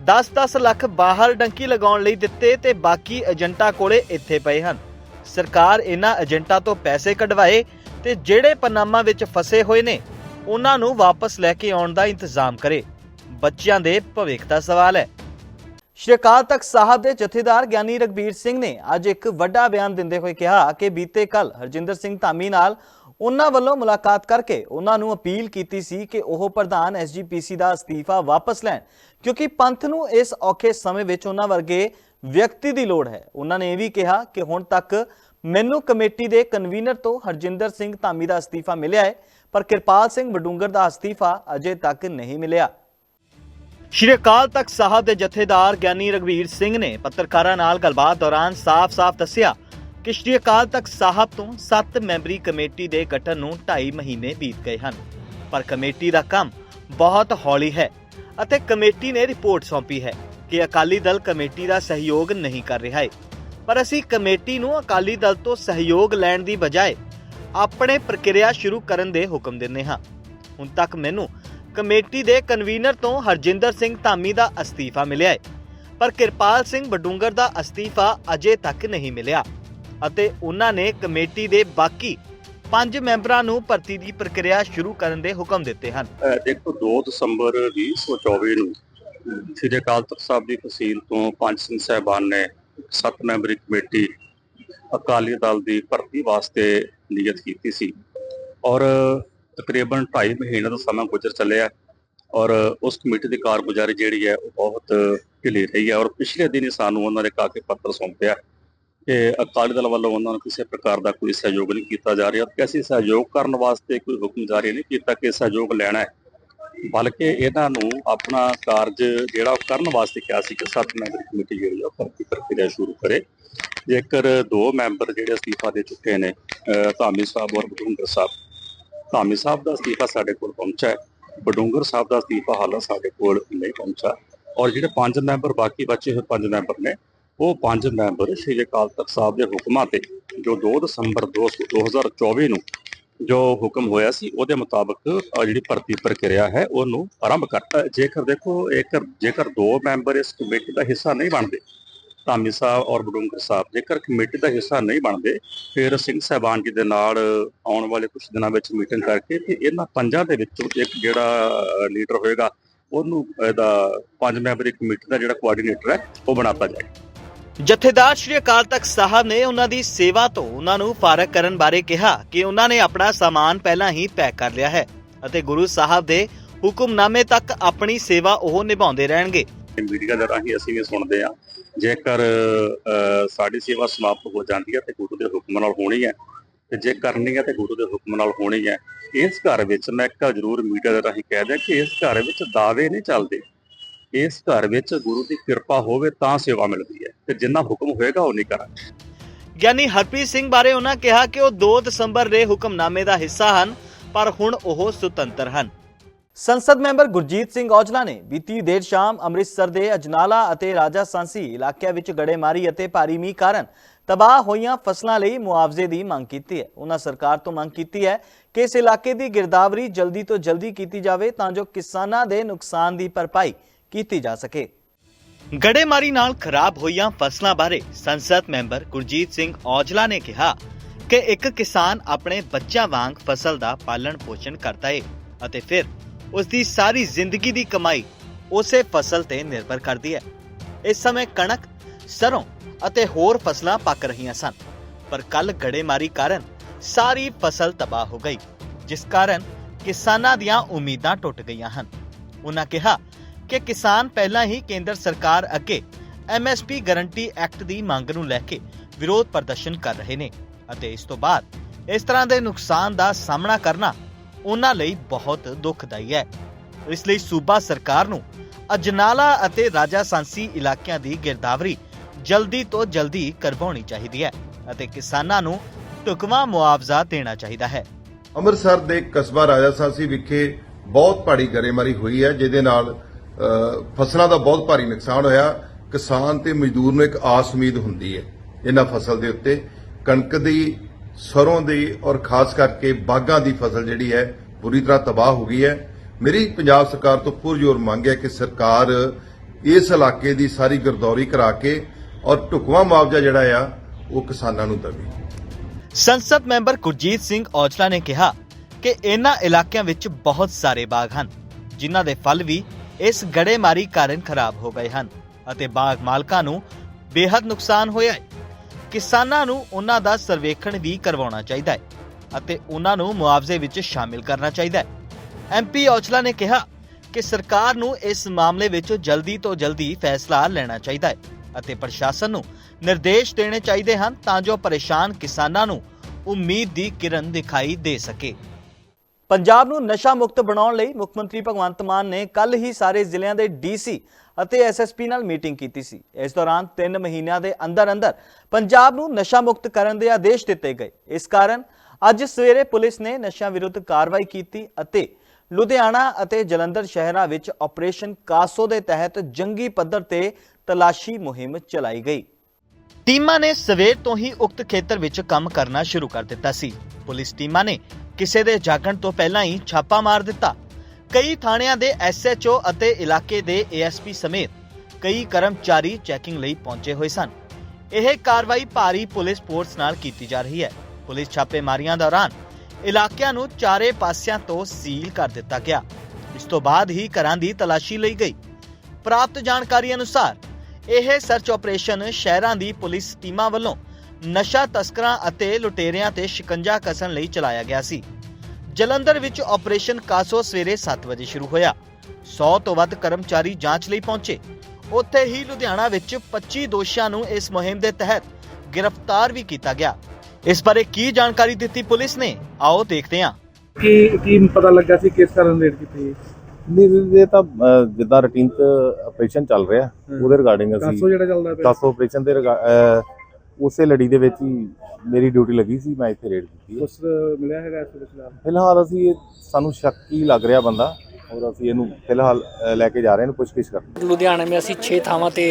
A: 10-10 ਲੱਖ ਬਾਹਰ ਟੰਕੀ ਲਗਾਉਣ ਲਈ ਦਿੱਤੇ ਤੇ ਬਾਕੀ ਏਜੰਟਾਂ ਕੋਲੇ ਇੱਥੇ ਪਏ ਹਨ। ਸਰਕਾਰ ਇਹਨਾਂ ਏਜੰਟਾਂ ਤੋਂ ਪੈਸੇ ਕਢਵਾਏ ਤੇ ਜਿਹੜੇ ਪਨਾਮਾ ਵਿੱਚ ਫਸੇ ਹੋਏ ਨੇ, ਉਹਨਾਂ ਨੂੰ ਵਾਪਸ ਲੈ ਕੇ ਆਉਣ ਦਾ ਇੰਤਜ਼ਾਮ ਕਰੇ। ਬੱਚਿਆਂ ਦੇ ਭਵਿੱਖ ਦਾ ਸਵਾਲ ਹੈ। ਸ਼੍ਰੀ ਅਕਾਲ ਤਖਤ ਸਾਹਿਬ ਦੇ ਜਥੇਦਾਰ ਗਿਆਨੀ ਰਗਬੀਰ ਸਿੰਘ ਨੇ ਅੱਜ ਇੱਕ ਵੱਡਾ ਬਿਆਨ ਦਿੰਦੇ ਹੋਏ ਕਿਹਾ ਕਿ ਬੀਤੇ ਕੱਲ ਹਰਜਿੰਦਰ ਸਿੰਘ ਧਾਮੀ ਨਾਲ ਉਹਨਾਂ ਵੱਲੋਂ ਮੁਲਾਕਾਤ ਕਰਕੇ ਉਹਨਾਂ ਨੂੰ ਅਪੀਲ ਕੀਤੀ ਸੀ ਕਿ ਉਹ ਪ੍ਰਧਾਨ ਐਸਜੀਪੀਸੀ ਦਾ ਅਸਤੀਫਾ ਵਾਪਸ ਲੈਣ, ਕਿਉਂਕਿ ਪੰਥ ਨੂੰ ਇਸ ਔਖੇ ਸਮੇਂ ਵਿੱਚ ਉਹਨਾਂ ਵਰਗੇ ਵਿਅਕਤੀ ਦੀ ਲੋੜ ਹੈ। ਉਹਨਾਂ ਨੇ ਇਹ ਵੀ ਕਿਹਾ ਕਿ ਹੁਣ ਤੱਕ ਮੈਨੂੰ ਕਮੇਟੀ ਦੇ ਕਨਵੀਨਰ ਤੋਂ ਹਰਜਿੰਦਰ ਸਿੰਘ ਧਾਮੀ ਦਾ ਅਸਤੀਫਾ ਮਿਲਿਆ ਹੈ, ਪਰ ਕਿਰਪਾਲ ਸਿੰਘ ਬਡੂੰਗਰ ਦਾ ਅਸਤੀਫਾ ਅਜੇ ਤੱਕ ਨਹੀਂ ਮਿਲਿਆ। ਸ਼੍ਰੀ ਅਕਾਲ ਤਖਤ ਸਾਹਿਬ ਦੇ ਜਥੇਦਾਰ ਗਿਆਨੀ ਰਗਵੀਰ ਸਿੰਘ ਨੇ ਪੱਤਰਕਾਰਾਂ ਨਾਲ ਗੱਲਬਾਤ ਦੌਰਾਨ ਸਾਫ਼-ਸਾਫ਼ ਦੱਸਿਆ ਕਿ ਸ਼੍ਰੀ ਅਕਾਲ ਤਖਤ ਸਾਹਿਬ ਤੋਂ 7 ਮੈਂਬਰੀ ਕਮੇਟੀ ਦੇ ਗਠਨ ਨੂੰ 2.5 ਮਹੀਨੇ ਬੀਤ ਗਏ ਹਨ। ਪਰ ਕਮੇਟੀ ਦਾ ਕੰਮ ਬਹੁਤ ਹੌਲੀ ਹੈ ਅਤੇ ਕਮੇਟੀ ਨੇ ਰਿਪੋਰਟ ਸੌਂਪੀ ਹੈ ਕਿ ਅਕਾਲੀ ਦਲ ਕਮੇਟੀ ਦਾ ਸਹਿਯੋਗ ਨਹੀਂ ਕਰ ਰਿਹਾ ਹੈ। ਪਰ ਅਸੀਂ ਕਮੇਟੀ ਨੂੰ ਅਕਾਲੀ ਦਲ ਤੋਂ ਸਹਿਯੋਗ ਲੈਣ ਦੀ ਬਜਾਏ ਆਪਣੇ ਪ੍ਰਕਿਰਿਆ ਸ਼ੁਰੂ ਕਰਨ ਦੇ ਹੁਕਮ ਦਿੰਦੇ ਹਾਂ। ਹੁਣ ਤੱਕ ਮੈਨੂੰ ਕਮੇਟੀ ਦੇ ਕਨਵੀਨਰ ਤੋਂ ਹਰਜਿੰਦਰ ਸਿੰਘ ਧਾਮੀ ਦਾ ਅਸਤੀਫਾ ਮਿਲਿਆ ਹੈ। ਪਰ ਕਿਰਪਾਲ ਸਿੰਘ ਬਡੂੰਗਰ ਦਾ ਅਸਤੀਫਾ ਅਜੇ ਤੱਕ ਨਹੀਂ ਮਿਲਿਆ ਅਤੇ ਉਹਨਾਂ ਨੇ ਕਮੇਟੀ ਦੇ ਬਾਕੀ ਪੰਜ ਮੈਂਬਰਾਂ ਨੂੰ ਭਰਤੀ ਦੀ ਪ੍ਰਕਿਰਿਆ ਸ਼ੁਰੂ ਕਰਨ ਦੇ ਹੁਕਮ ਦਿੱਤੇ ਹਨ।
E: ਦੇਖੋ 2 ਦਸੰਬਰ 2024 ਨੂੰ ਸ੍ਰੀ ਅਕਾਲ ਤਖਤ ਸਾਹਿਬ ਦੀ ਤਹਿਸੀਲ ਤੋਂ ਪੰਜ ਸਿੰਘ ਸਾਹਿਬਾਨ ਨੇ ਸੱਤ ਮੈਂਬਰੀ ਕਮੇਟੀ ਅਕਾਲੀ ਦਲ ਦੀ ਭਰਤੀ ਵਾਸਤੇ ਨਿਯਤ ਕੀਤੀ ਸੀ। ਔਰ ਤਕਰੀਬਨ 2.5 ਮਹੀਨੇ ਦਾ ਸਮਾਂ ਗੁਜ਼ਰ ਚੱਲਿਆ ਔਰ ਉਸ ਕਮੇਟੀ ਦੀ ਕਾਰਗੁਜ਼ਾਰੀ ਜਿਹੜੀ ਹੈ ਉਹ ਬਹੁਤ ਢਿੱਲੀ ਰਹੀ ਹੈ ਔਰ ਪਿਛਲੇ ਦਿਨ ਹੀ ਸਾਨੂੰ ਉਹਨਾਂ ਨੇ ਕਾਕੇ ਪੱਤਰ ਸੌਂਪਿਆ ਕਿ ਅਕਾਲੀ ਦਲ ਵੱਲੋਂ ਉਹਨਾਂ ਨੂੰ ਕਿਸੇ ਪ੍ਰਕਾਰ ਦਾ ਕੋਈ ਸਹਿਯੋਗ ਨਹੀਂ ਕੀਤਾ ਜਾ ਰਿਹਾ ਕਿ ਅਸੀਂ ਸਹਿਯੋਗ ਕਰਨ ਵਾਸਤੇ ਕੋਈ ਹੁਕਮ ਜਾਰੀ ਨਹੀਂ ਕੀਤਾ ਕਿ ਸਹਿਯੋਗ ਲੈਣਾ ਹੈ। ਬਲਕਿ ਇਹਨਾਂ ਨੂੰ ਆਪਣਾ ਕਾਰਜ ਜਿਹੜਾ ਉਹ ਕਰਨ ਵਾਸਤੇ ਕਿਹਾ ਸੀ ਕਿ ਸੱਤ ਮੈਂਬਰ ਕਮੇਟੀ ਜਿਹੜੀ ਆ ਉਹ ਭਰਤੀ ਪ੍ਰਕਿਰਿਆ ਸ਼ੁਰੂ ਕਰੇ। ਜੇਕਰ ਦੋ ਮੈਂਬਰ ਜਿਹੜੇ ਅਸਤੀਫਾ ਦੇ ਚੁੱਕੇ ਨੇ ਧਾਮੀ ਸਾਹਿਬ ਔਰ ਬਡੂੰਗਰ ਸਾਹਿਬ ਧਾਮੀ ਸਾਹਿਬ ਦਾ ਅਸਤੀਫਾ ਸਾਡੇ ਕੋਲ ਪਹੁੰਚਾ ਹੈ। ਬਡੂੰਗਰ ਸਾਹਿਬ ਦਾ ਅਸਤੀਫਾ ਹਾਲੇ ਸਾਡੇ ਕੋਲ ਨਹੀਂ ਪਹੁੰਚਾ ਔਰ ਜਿਹੜੇ ਪੰਜ ਮੈਂਬਰ ਬਾਕੀ ਬਚੇ ਹੋਏ ਪੰਜ ਮੈਂਬਰ ਨੇ, ਉਹ ਪੰਜ ਮੈਂਬਰ ਸ਼੍ਰੀ ਅਕਾਲ ਤਖਤ ਸਾਹਿਬ ਦੇ ਹੁਕਮਾਂ ਤੇ, ਜੋ 2 ਦਸੰਬਰ 2024 ਨੂੰ ਜੋ ਹੁਕਮ ਹੋਇਆ ਸੀ, ਉਹਦੇ ਮੁਤਾਬਕ ਜਿਹੜੀ ਭਰਤੀ ਪ੍ਰਕਿਰਿਆ ਹੈ, ਉਹਨੂੰ ਆਰੰਭ ਕਰਤਾ। ਜੇਕਰ ਦੇਖੋ, ਇੱਕ, ਜੇਕਰ ਦੋ ਮੈਂਬਰ ਇਸ ਕਮੇਟੀ ਦਾ ਹਿੱਸਾ ਨਹੀਂ ਬਣਦੇ ਧਾਮੀ ਸਾਹਿਬ ਔਰ ਬਡੂੰਗਰ ਸਾਹਿਬ ਜੇਕਰ ਕਮੇਟੀ ਦਾ ਹਿੱਸਾ ਨਹੀਂ ਬਣਦੇ ਫਿਰ ਸਿੰਘ ਸਾਹਿਬਾਨ ਜੀ ਦੇ ਨਾਲ ਆਉਣ ਵਾਲੇ ਕੁਝ ਦਿਨਾਂ ਵਿੱਚ ਮੀਟਿੰਗ ਕਰਕੇ ਤੇ ਇਹਨਾਂ ਪੰਜਾਂ ਦੇ ਵਿੱਚੋਂ ਇੱਕ ਜਿਹੜਾ ਲੀਡਰ ਹੋਏਗਾ ਉਹਨੂੰ ਇਹਦਾ ਪੰਜ ਮੈਂਬਰੀ ਕਮੇਟੀ ਦਾ ਜਿਹੜਾ ਕੋਆਰਡੀਨੇਟਰ ਹੈ ਉਹ ਬਣਾਤਾ ਜਾਏ
A: ਜਥੇਦਾਰ ਸ਼੍ਰੀ ਅਕਾਲ ਤਖਤ ਸਾਹਿਬ ਨੇ ਉਹਨਾਂ ਦੀ ਸੇਵਾ ਤੋਂ ਉਹਨਾਂ ਨੂੰ ਫਾਰਗ ਕਰਨ ਬਾਰੇ ਕਿਹਾ ਕਿ ਉਹਨਾਂ ਨੇ ਆਪਣਾ ਸਾਮਾਨ ਪਹਿਲਾਂ ਹੀ ਪੈਕ ਕਰ ਲਿਆ ਹੈ ਅਤੇ ਗੁਰੂ ਸਾਹਿਬ ਦੇ ਹੁਕਮਨਾਮੇ ਤੱਕ ਆਪਣੀ ਸੇਵਾ ਉਹ ਨਿਭਾਉਂਦੇ ਰਹਿਣਗੇ।
E: ਮੀਡੀਆ ਦੇ ਰਾਹੀਂ ਅਸੀਂ ਵੀ ਸੁਣਦੇ ਆ ਜੇਕਰ ਸਾਡੀ ਸੇਵਾ ਸਮਾਪਤ ਹੋ ਜਾਂਦੀ ਹੈ ਤੇ ਗੁਰੂ ਦੇ ਹੁਕਮ ਨਾਲ ਹੋਣੀ ਹੈ, ਤੇ ਜੇ ਕਰਨੀ ਹੈ ਤੇ ਗੁਰੂ ਦੇ ਹੁਕਮ ਨਾਲ ਹੋਣੀ ਹੈ, ਇਸ ਘਰ ਵਿੱਚ ਮੈਂ ਇੱਕ ਜ਼ਰੂਰ ਮੀਡੀਆ ਦੇ ਰਾਹੀਂ ਕਹਿ ਦਿਆਂ ਕਿ ਇਸ ਘਰ ਵਿੱਚ ਦਾਅਵੇ ਨਹੀਂ ਚੱਲਦੇ। ਇਸ ਘਰ ਵਿੱਚ ਗੁਰੂ ਦੀ ਕਿਰਪਾ ਹੋਵੇ ਤਾਂ ਸੇਵਾ ਮਿਲਦੀ ਹੈ, ਤੇ ਜਿੰਨਾ ਹੁਕਮ ਹੋਏਗਾ ਉਹ ਨਹੀਂ ਕਰਾਂਗੇ।
A: ਗਿਆਨੀ ਹਰਪ੍ਰੀਤ ਸਿੰਘ ਬਾਰੇ ਉਹਨਾਂ ਕਿਹਾ ਕਿ ਉਹ 2 ਦਸੰਬਰ ਦੇ ਹੁਕਮਨਾਮੇ ਦਾ ਹਿੱਸਾ ਹਨ, ਪਰ ਹੁਣ ਉਹ ਸੁਤੰਤਰ ਹਨ। ਸੰਸਦ ਮੈਂਬਰ ਗੁਰਜੀਤ ਸਿੰਘ ਔਜਲਾ ਨੇ ਬੀਤੀ ਦੇਰ ਸ਼ਾਮ ਅੰਮ੍ਰਿਤਸਰ ਦੇ ਅਜਨਾਲਾ ਅਤੇ ਰਾਜਾ ਸਾਂਸੀ ਇਲਾਕਿਆਂ ਵਿੱਚ ਗੜੇਮਾਰੀ ਅਤੇ ਭਾਰੀ ਮੀਂਹ ਕਾਰਨ ਤਬਾਹ ਹੋਈਆਂ ਫਸਲਾਂ ਲਈ ਮੁਆਵਜ਼ੇ ਦੀ ਮੰਗ ਕੀਤੀ ਹੈ। ਉਹਨਾਂ ਸਰਕਾਰ ਤੋਂ ਮੰਗ ਕੀਤੀ ਹੈ ਕਿ ਇਸ ਇਲਾਕੇ ਦੀ ਗਿਰਦਾਵਰੀ ਜਲਦੀ ਤੋਂ ਜਲਦੀ ਕੀਤੀ ਜਾਵੇ ਤਾਂ ਜੋ ਕਿਸਾਨਾਂ ਦੇ ਨੁਕਸਾਨ ਦੀ ਭਰਪਾਈ ਕੀਤੀ ਜਾ ਸਕੇ। ਗੜੇਮਾਰੀ ਨਾਲ ਖਰਾਬ ਹੋਈਆਂ ਫਸਲਾਂ ਬਾਰੇ ਸੰਸਦ ਮੈਂਬਰ ਗੁਰਜੀਤ ਸਿੰਘ ਔਜਲਾ ਨੇ ਕਿਹਾ ਕਿ ਇੱਕ ਕਿਸਾਨ ਆਪਣੇ ਬੱਚਿਆਂ ਵਾਂਗ ਫਸਲ ਦਾ ਪਾਲਣ ਪੋਸ਼ਣ ਕਰਦਾ ਹੈ ਅਤੇ ਫਿਰ ਉਸ ਦੀ ਸਾਰੀ ਜ਼ਿੰਦਗੀ ਦੀ ਕਮਾਈ ਉਸੇ ਫਸਲ ਤੇ ਨਿਰਭਰ ਕਰਦੀ ਹੈ। ਇਸ ਸਮੇਂ ਕਣਕ, ਸਰੋਂ ਅਤੇ ਹੋਰ ਫਸਲਾਂ ਪੱਕ ਰਹੀਆਂ ਸਨ, ਪਰ ਕੱਲ ਗੜੇਮਾਰੀ ਕਾਰਨ ਸਾਰੀ ਫਸਲ ਤਬਾਹ ਹੋ ਗਈ, ਜਿਸ ਕਾਰਨ ਕਿਸਾਨਾਂ ਦੀਆਂ ਉਮੀਦਾਂ ਟੁੱਟ ਗਈਆਂ ਹਨ। ਉਹਨਾਂ ਕਿਹਾ ਕਿ ਕਿਸਾਨ ਪਹਿਲਾਂ ਹੀ ਕੇਂਦਰ ਸਰਕਾਰ ਅੱਗੇ ਐਮਐਸਪੀ ਗਾਰੰਟੀ ਐਕਟ ਦੀ ਮੰਗ ਨੂੰ ਲੈ ਕੇ ਵਿਰੋਧ ਪ੍ਰਦਰਸ਼ਨ ਕਰ ਰਹੇ ਨੇ ਅਤੇ ਇਸ ਤੋਂ ਬਾਅਦ ਇਸ ਤਰ੍ਹਾਂ ਦੇ ਨੁਕਸਾਨ ਦਾ ਸਾਹਮਣਾ ਕਰਨਾ ਉਹਨਾਂ ਲਈ ਬਹੁਤ ਦੁਖਦਾਈ ਹੈ। ਇਸ ਲਈ ਸੂਬਾ ਸਰਕਾਰ ਨੂੰ ਅਜਨਾਲਾ ਅਤੇ ਰਾਜਾ ਸਾਂਸੀ ਇਲਾਕਿਆਂ ਦੀ ਗਿਰਦਾਵਰੀ ਜਲਦੀ ਤੋਂ ਜਲਦੀ ਕਰਵਾਉਣੀ ਚਾਹੀਦੀ ਹੈ ਅਤੇ ਕਿਸਾਨਾਂ ਨੂੰ ਢੁਕਵਾਂ ਮੁਆਵਜ਼ਾ ਦੇਣਾ ਚਾਹੀਦਾ ਹੈ।
F: ਅੰਮ੍ਰਿਤਸਰ ਦੇ ਕਸਬਾ ਰਾਜਾ ਸਾਂਸੀ ਵਿਖੇ ਬਹੁਤ ਭਾਰੀ ਗਰੇਮਾਰੀ ਹੋਈ ਹੈ, ਜਿਹਦੇ ਨਾਲ ਫਸਲਾਂ ਦਾ ਬਹੁਤ ਭਾਰੀ ਨੁਕਸਾਨ ਹੋਇਆ। ਕਿਸਾਨ ਤੇ ਮਜ਼ਦੂਰ ਨੂੰ ਇੱਕ ਆਸ ਉਮੀਦ ਹੁੰਦੀ ਹੈ, ਇਹਨਾਂ ਫਸਲ ਦੇ ਉੱਤੇ। ਕਣਕ ਦੀ ਸਰੋਂ ਦੀ ਔਰ ਖਾਸ ਕਰਕੇ ਬਾਗਾਂ ਦੀ ਫਸਲ ਜਿਹੜੀ ਹੈ, ਪੂਰੀ ਤਰ੍ਹਾਂ ਤਬਾਹ ਹੋ ਗਈ ਹੈ। ਮੇਰੀ ਪੰਜਾਬ ਸਰਕਾਰ ਤੋਂ ਪੁਰਜੋਰ ਮੰਗ ਹੈ ਕਿ ਸਰਕਾਰ ਇਸ ਇਲਾਕੇ ਦੀ ਸਾਰੀ ਗਰਦੌਰੀ ਕਰਾ ਕੇ ਔਰ ਢੁਕਵਾਂ ਮੁਆਵਜ਼ਾ ਜਿਹੜਾ ਆ, ਉਹ ਕਿਸਾਨਾਂ ਨੂੰ ਦੇਵੇ।
A: ਸੰਸਦ ਮੈਂਬਰ ਗੁਰਜੀਤ ਸਿੰਘ ਔਜਲਾ ਨੇ ਕਿਹਾ ਕਿ ਇਹਨਾਂ ਇਲਾਕਿਆਂ ਵਿੱਚ ਬਹੁਤ ਸਾਰੇ ਬਾਗ ਹਨ, ਜਿਨ੍ਹਾਂ ਦੇ ਫਲ ਵੀ ਇਸ ਗੜੇਮਾਰੀ ਕਾਰਨ ਖਰਾਬ ਹੋ ਗਏ ਹਨ ਅਤੇ ਬਾਗ ਮਾਲਕਾਂ ਨੂੰ ਬੇਹੱਦ ਨੁਕਸਾਨ ਹੋਇਆ ਹੈ। ਕਿਸਾਨਾਂ ਨੂੰ ਉਹਨਾਂ ਦਾ ਸਰਵੇਖਣ ਵੀ ਕਰਵਾਉਣਾ ਚਾਹੀਦਾ ਹੈ ਅਤੇ ਉਹਨਾਂ ਨੂੰ ਮੁਆਵਜ਼ੇ ਵਿੱਚ ਸ਼ਾਮਿਲ ਕਰਨਾ ਚਾਹੀਦਾ ਹੈ। ਐਮਪੀ ਔਜਲਾ ਨੇ ਕਿਹਾ ਕਿ ਸਰਕਾਰ ਨੂੰ ਇਸ ਮਾਮਲੇ ਵਿੱਚ ਜਲਦੀ ਤੋਂ ਜਲਦੀ ਫੈਸਲਾ ਲੈਣਾ ਚਾਹੀਦਾ ਹੈ ਅਤੇ ਪ੍ਰਸ਼ਾਸਨ ਨੂੰ ਨਿਰਦੇਸ਼ ਦੇਣੇ ਚਾਹੀਦੇ ਹਨ ਤਾਂ ਜੋ ਪਰੇਸ਼ਾਨ ਕਿਸਾਨਾਂ ਨੂੰ ਉਮੀਦ ਦੀ ਕਿਰਨ ਦਿਖਾਈ ਦੇ ਸਕੇ। ਪੰਜਾਬ ਨੂੰ ਨਸ਼ਾ ਮੁਕਤ ਬਣਾਉਣ ਲਈ ਮੁੱਖ ਮੰਤਰੀ ਭਗਵੰਤ ਮਾਨ ਨੇ ਕੱਲ ਹੀ ਸਾਰੇ ਜ਼ਿਲ੍ਹਿਆਂ ਦੇ ਡੀਸੀ ਅਤੇ ਐਸਐਸਪੀ ਨਾਲ ਮੀਟਿੰਗ ਕੀਤੀ ਸੀ। ਇਸ ਦੌਰਾਨ 3 ਮਹੀਨਿਆਂ ਦੇ ਅੰਦਰ ਅੰਦਰ ਪੰਜਾਬ ਨੂੰ ਨਸ਼ਾ ਮੁਕਤ ਕਰਨ ਦੇ ਆਦੇਸ਼ ਦਿੱਤੇ ਗਏ। ਇਸ ਕਾਰਨ ਅੱਜ ਸਵੇਰੇ ਪੁਲਿਸ ਨੇ ਨਸ਼ਾ ਵਿਰੁੱਧ ਕਾਰਵਾਈ ਕੀਤੀ ਅਤੇ ਲੁਧਿਆਣਾ ਅਤੇ ਜਲੰਧਰ ਸ਼ਹਿਰਾਂ ਵਿੱਚ ਆਪਰੇਸ਼ਨ ਕਾਸੋ ਦੇ ਤਹਿਤ ਜੰਗੀ ਪੱਧਰ ਤੇ ਤਲਾਸ਼ੀ ਮੁਹਿੰਮ ਚਲਾਈ ਗਈ। ਟੀਮਾਂ ਨੇ ਸਵੇਰ ਤੋਂ ਹੀ ਉਕਤ ਖੇਤਰ ਵਿੱਚ ਕੰਮ ਕਰਨਾ ਸ਼ੁਰੂ ਕਰ ਦਿੱਤਾ ਸੀ। ਪੁਲਿਸ ਟੀਮਾਂ ਨੇ ਕਿਸੇ ਦੇ ਜਾਗਣ ਤੋਂ ਪਹਿਲਾਂ ਹੀ ਛਾਪਾ ਮਾਰ ਦਿੱਤਾ। ਕਈ ਥਾਣਿਆਂ ਦੇ ਐਸਐਚਓ ਅਤੇ ਇਲਾਕੇ ਦੇ ਏਐਸਪੀ ਸਮੇਤ ਕਈ ਕਰਮਚਾਰੀ ਚੈਕਿੰਗ ਲਈ ਪਹੁੰਚੇ ਹੋਏ ਸਨ। ਇਹ ਕਾਰਵਾਈ ਭਾਰੀ ਪੁਲਿਸ ਫੋਰਸ ਨਾਲ ਕੀਤੀ ਜਾ ਰਹੀ ਹੈ। ਪੁਲਿਸ ਛਾਪੇਮਾਰੀਆਂ ਦੌਰਾਨ ਇਲਾਕਿਆਂ ਨੂੰ ਚਾਰੇ ਪਾਸਿਆਂ ਤੋਂ ਸੀਲ ਕਰ ਦਿੱਤਾ ਗਿਆ। ਇਸ ਤੋਂ ਬਾਅਦ ਹੀ ਘਰਾਂ ਦੀ ਤਲਾਸ਼ੀ ਲਈ ਗਈ। ਪ੍ਰਾਪਤ ਜਾਣਕਾਰੀ ਅਨੁਸਾਰ ਇਹ ਸਰਚ ਆਪਰੇਸ਼ਨ ਸ਼ਹਿਰਾਂ ਦੀ ਪੁਲਿਸ ਟੀਮਾਂ ਵੱਲੋਂ ਨਸ਼ਾ ਤਸਕਰਾਂ ਅਤੇ ਲੁਟੇਰਿਆਂ ਤੇ ਸ਼ਿਕੰਜਾ ਕਸਣ ਲਈ ਚਲਾਇਆ ਗਿਆ ਸੀ। ਜਲੰਧਰ ਵਿੱਚ ਆਪਰੇਸ਼ਨ ਕਾਸੋ ਸਵੇਰੇ 7 ਵਜੇ ਸ਼ੁਰੂ ਹੋਇਆ। 100 ਤੋਂ ਵੱਧ ਕਰਮਚਾਰੀ ਜਾਂਚ ਲਈ ਪਹੁੰਚੇ। ਉੱਥੇ ਹੀ ਲੁਧਿਆਣਾ ਵਿੱਚ 25 ਦੋਸ਼ੀਆਂ ਨੂੰ ਇਸ ਮੁਹਿੰਮ ਦੇ ਤਹਿਤ ਗ੍ਰਿਫਤਾਰ ਵੀ ਕੀਤਾ ਗਿਆ। ਇਸ ਬਾਰੇ ਕੀ ਜਾਣਕਾਰੀ ਦਿੱਤੀ ਪੁਲਿਸ ਨੇ? ਆਓ ਦੇਖਦੇ ਹਾਂ।
G: ਕੀ ਕੀ ਪਤਾ ਲੱਗਾ ਸੀ ਕਿਸ ਕਾਰਨ ਰੇਡ ਕੀਤੀ
H: ਨਹੀਂ ਇਹ ਤਾਂ ਅਹ, ਜਿੱਦਾਂ ਰੂਟੀਨ ਚ ਆਪਰੇਸ਼ਨ ਚੱਲ ਰਿਹਾ ਉਹਦੇ ਰਿਗਾਰਡਿੰਗ
G: ਕਾਸੋ
H: ਅਸੀਂ
G: ਜਿਹੜਾ ਚੱਲਦਾ ਪਿਆ।
H: 10 ਆਪਰੇਸ਼ਨ ਦੇ ਰਿਗਾ- ਅਹ, ਉਸੇ ਲੜੀ ਦੇ ਵਿੱਚ ਹੀ ਮੇਰੀ ਡਿਊਟੀ ਲੱਗੀ ਸੀ ਮੈਂ ਇੱਥੇ ਰੇਡ ਕੀਤੀ ਹੈ।
G: ਉਸ ਮਿਲਿਆ ਹੈਗਾ ਇਸ ਵਿੱਚ ਨਾਲ?
H: ਫਿਲਹਾਲ ਅਸੀਂ ਇਹ ਸਾਨੂੰ ਸ਼ੱਕ ਹੀ ਲੱਗ ਰਿਹਾ ਬੰਦਾ ਔਰ ਅਸੀਂ ਇਹਨੂੰ ਫਿਲਹਾਲ ਲੈ ਕੇ ਜਾ ਰਹੇ ਹਾਂ ਇਹਨੂੰ ਪੁੱਛਗਿੱਛ ਕਰਨ।
I: ਲੁਧਿਆਣੇ में ਅਸੀਂ 6 ਥਾਵਾਂ ਤੇ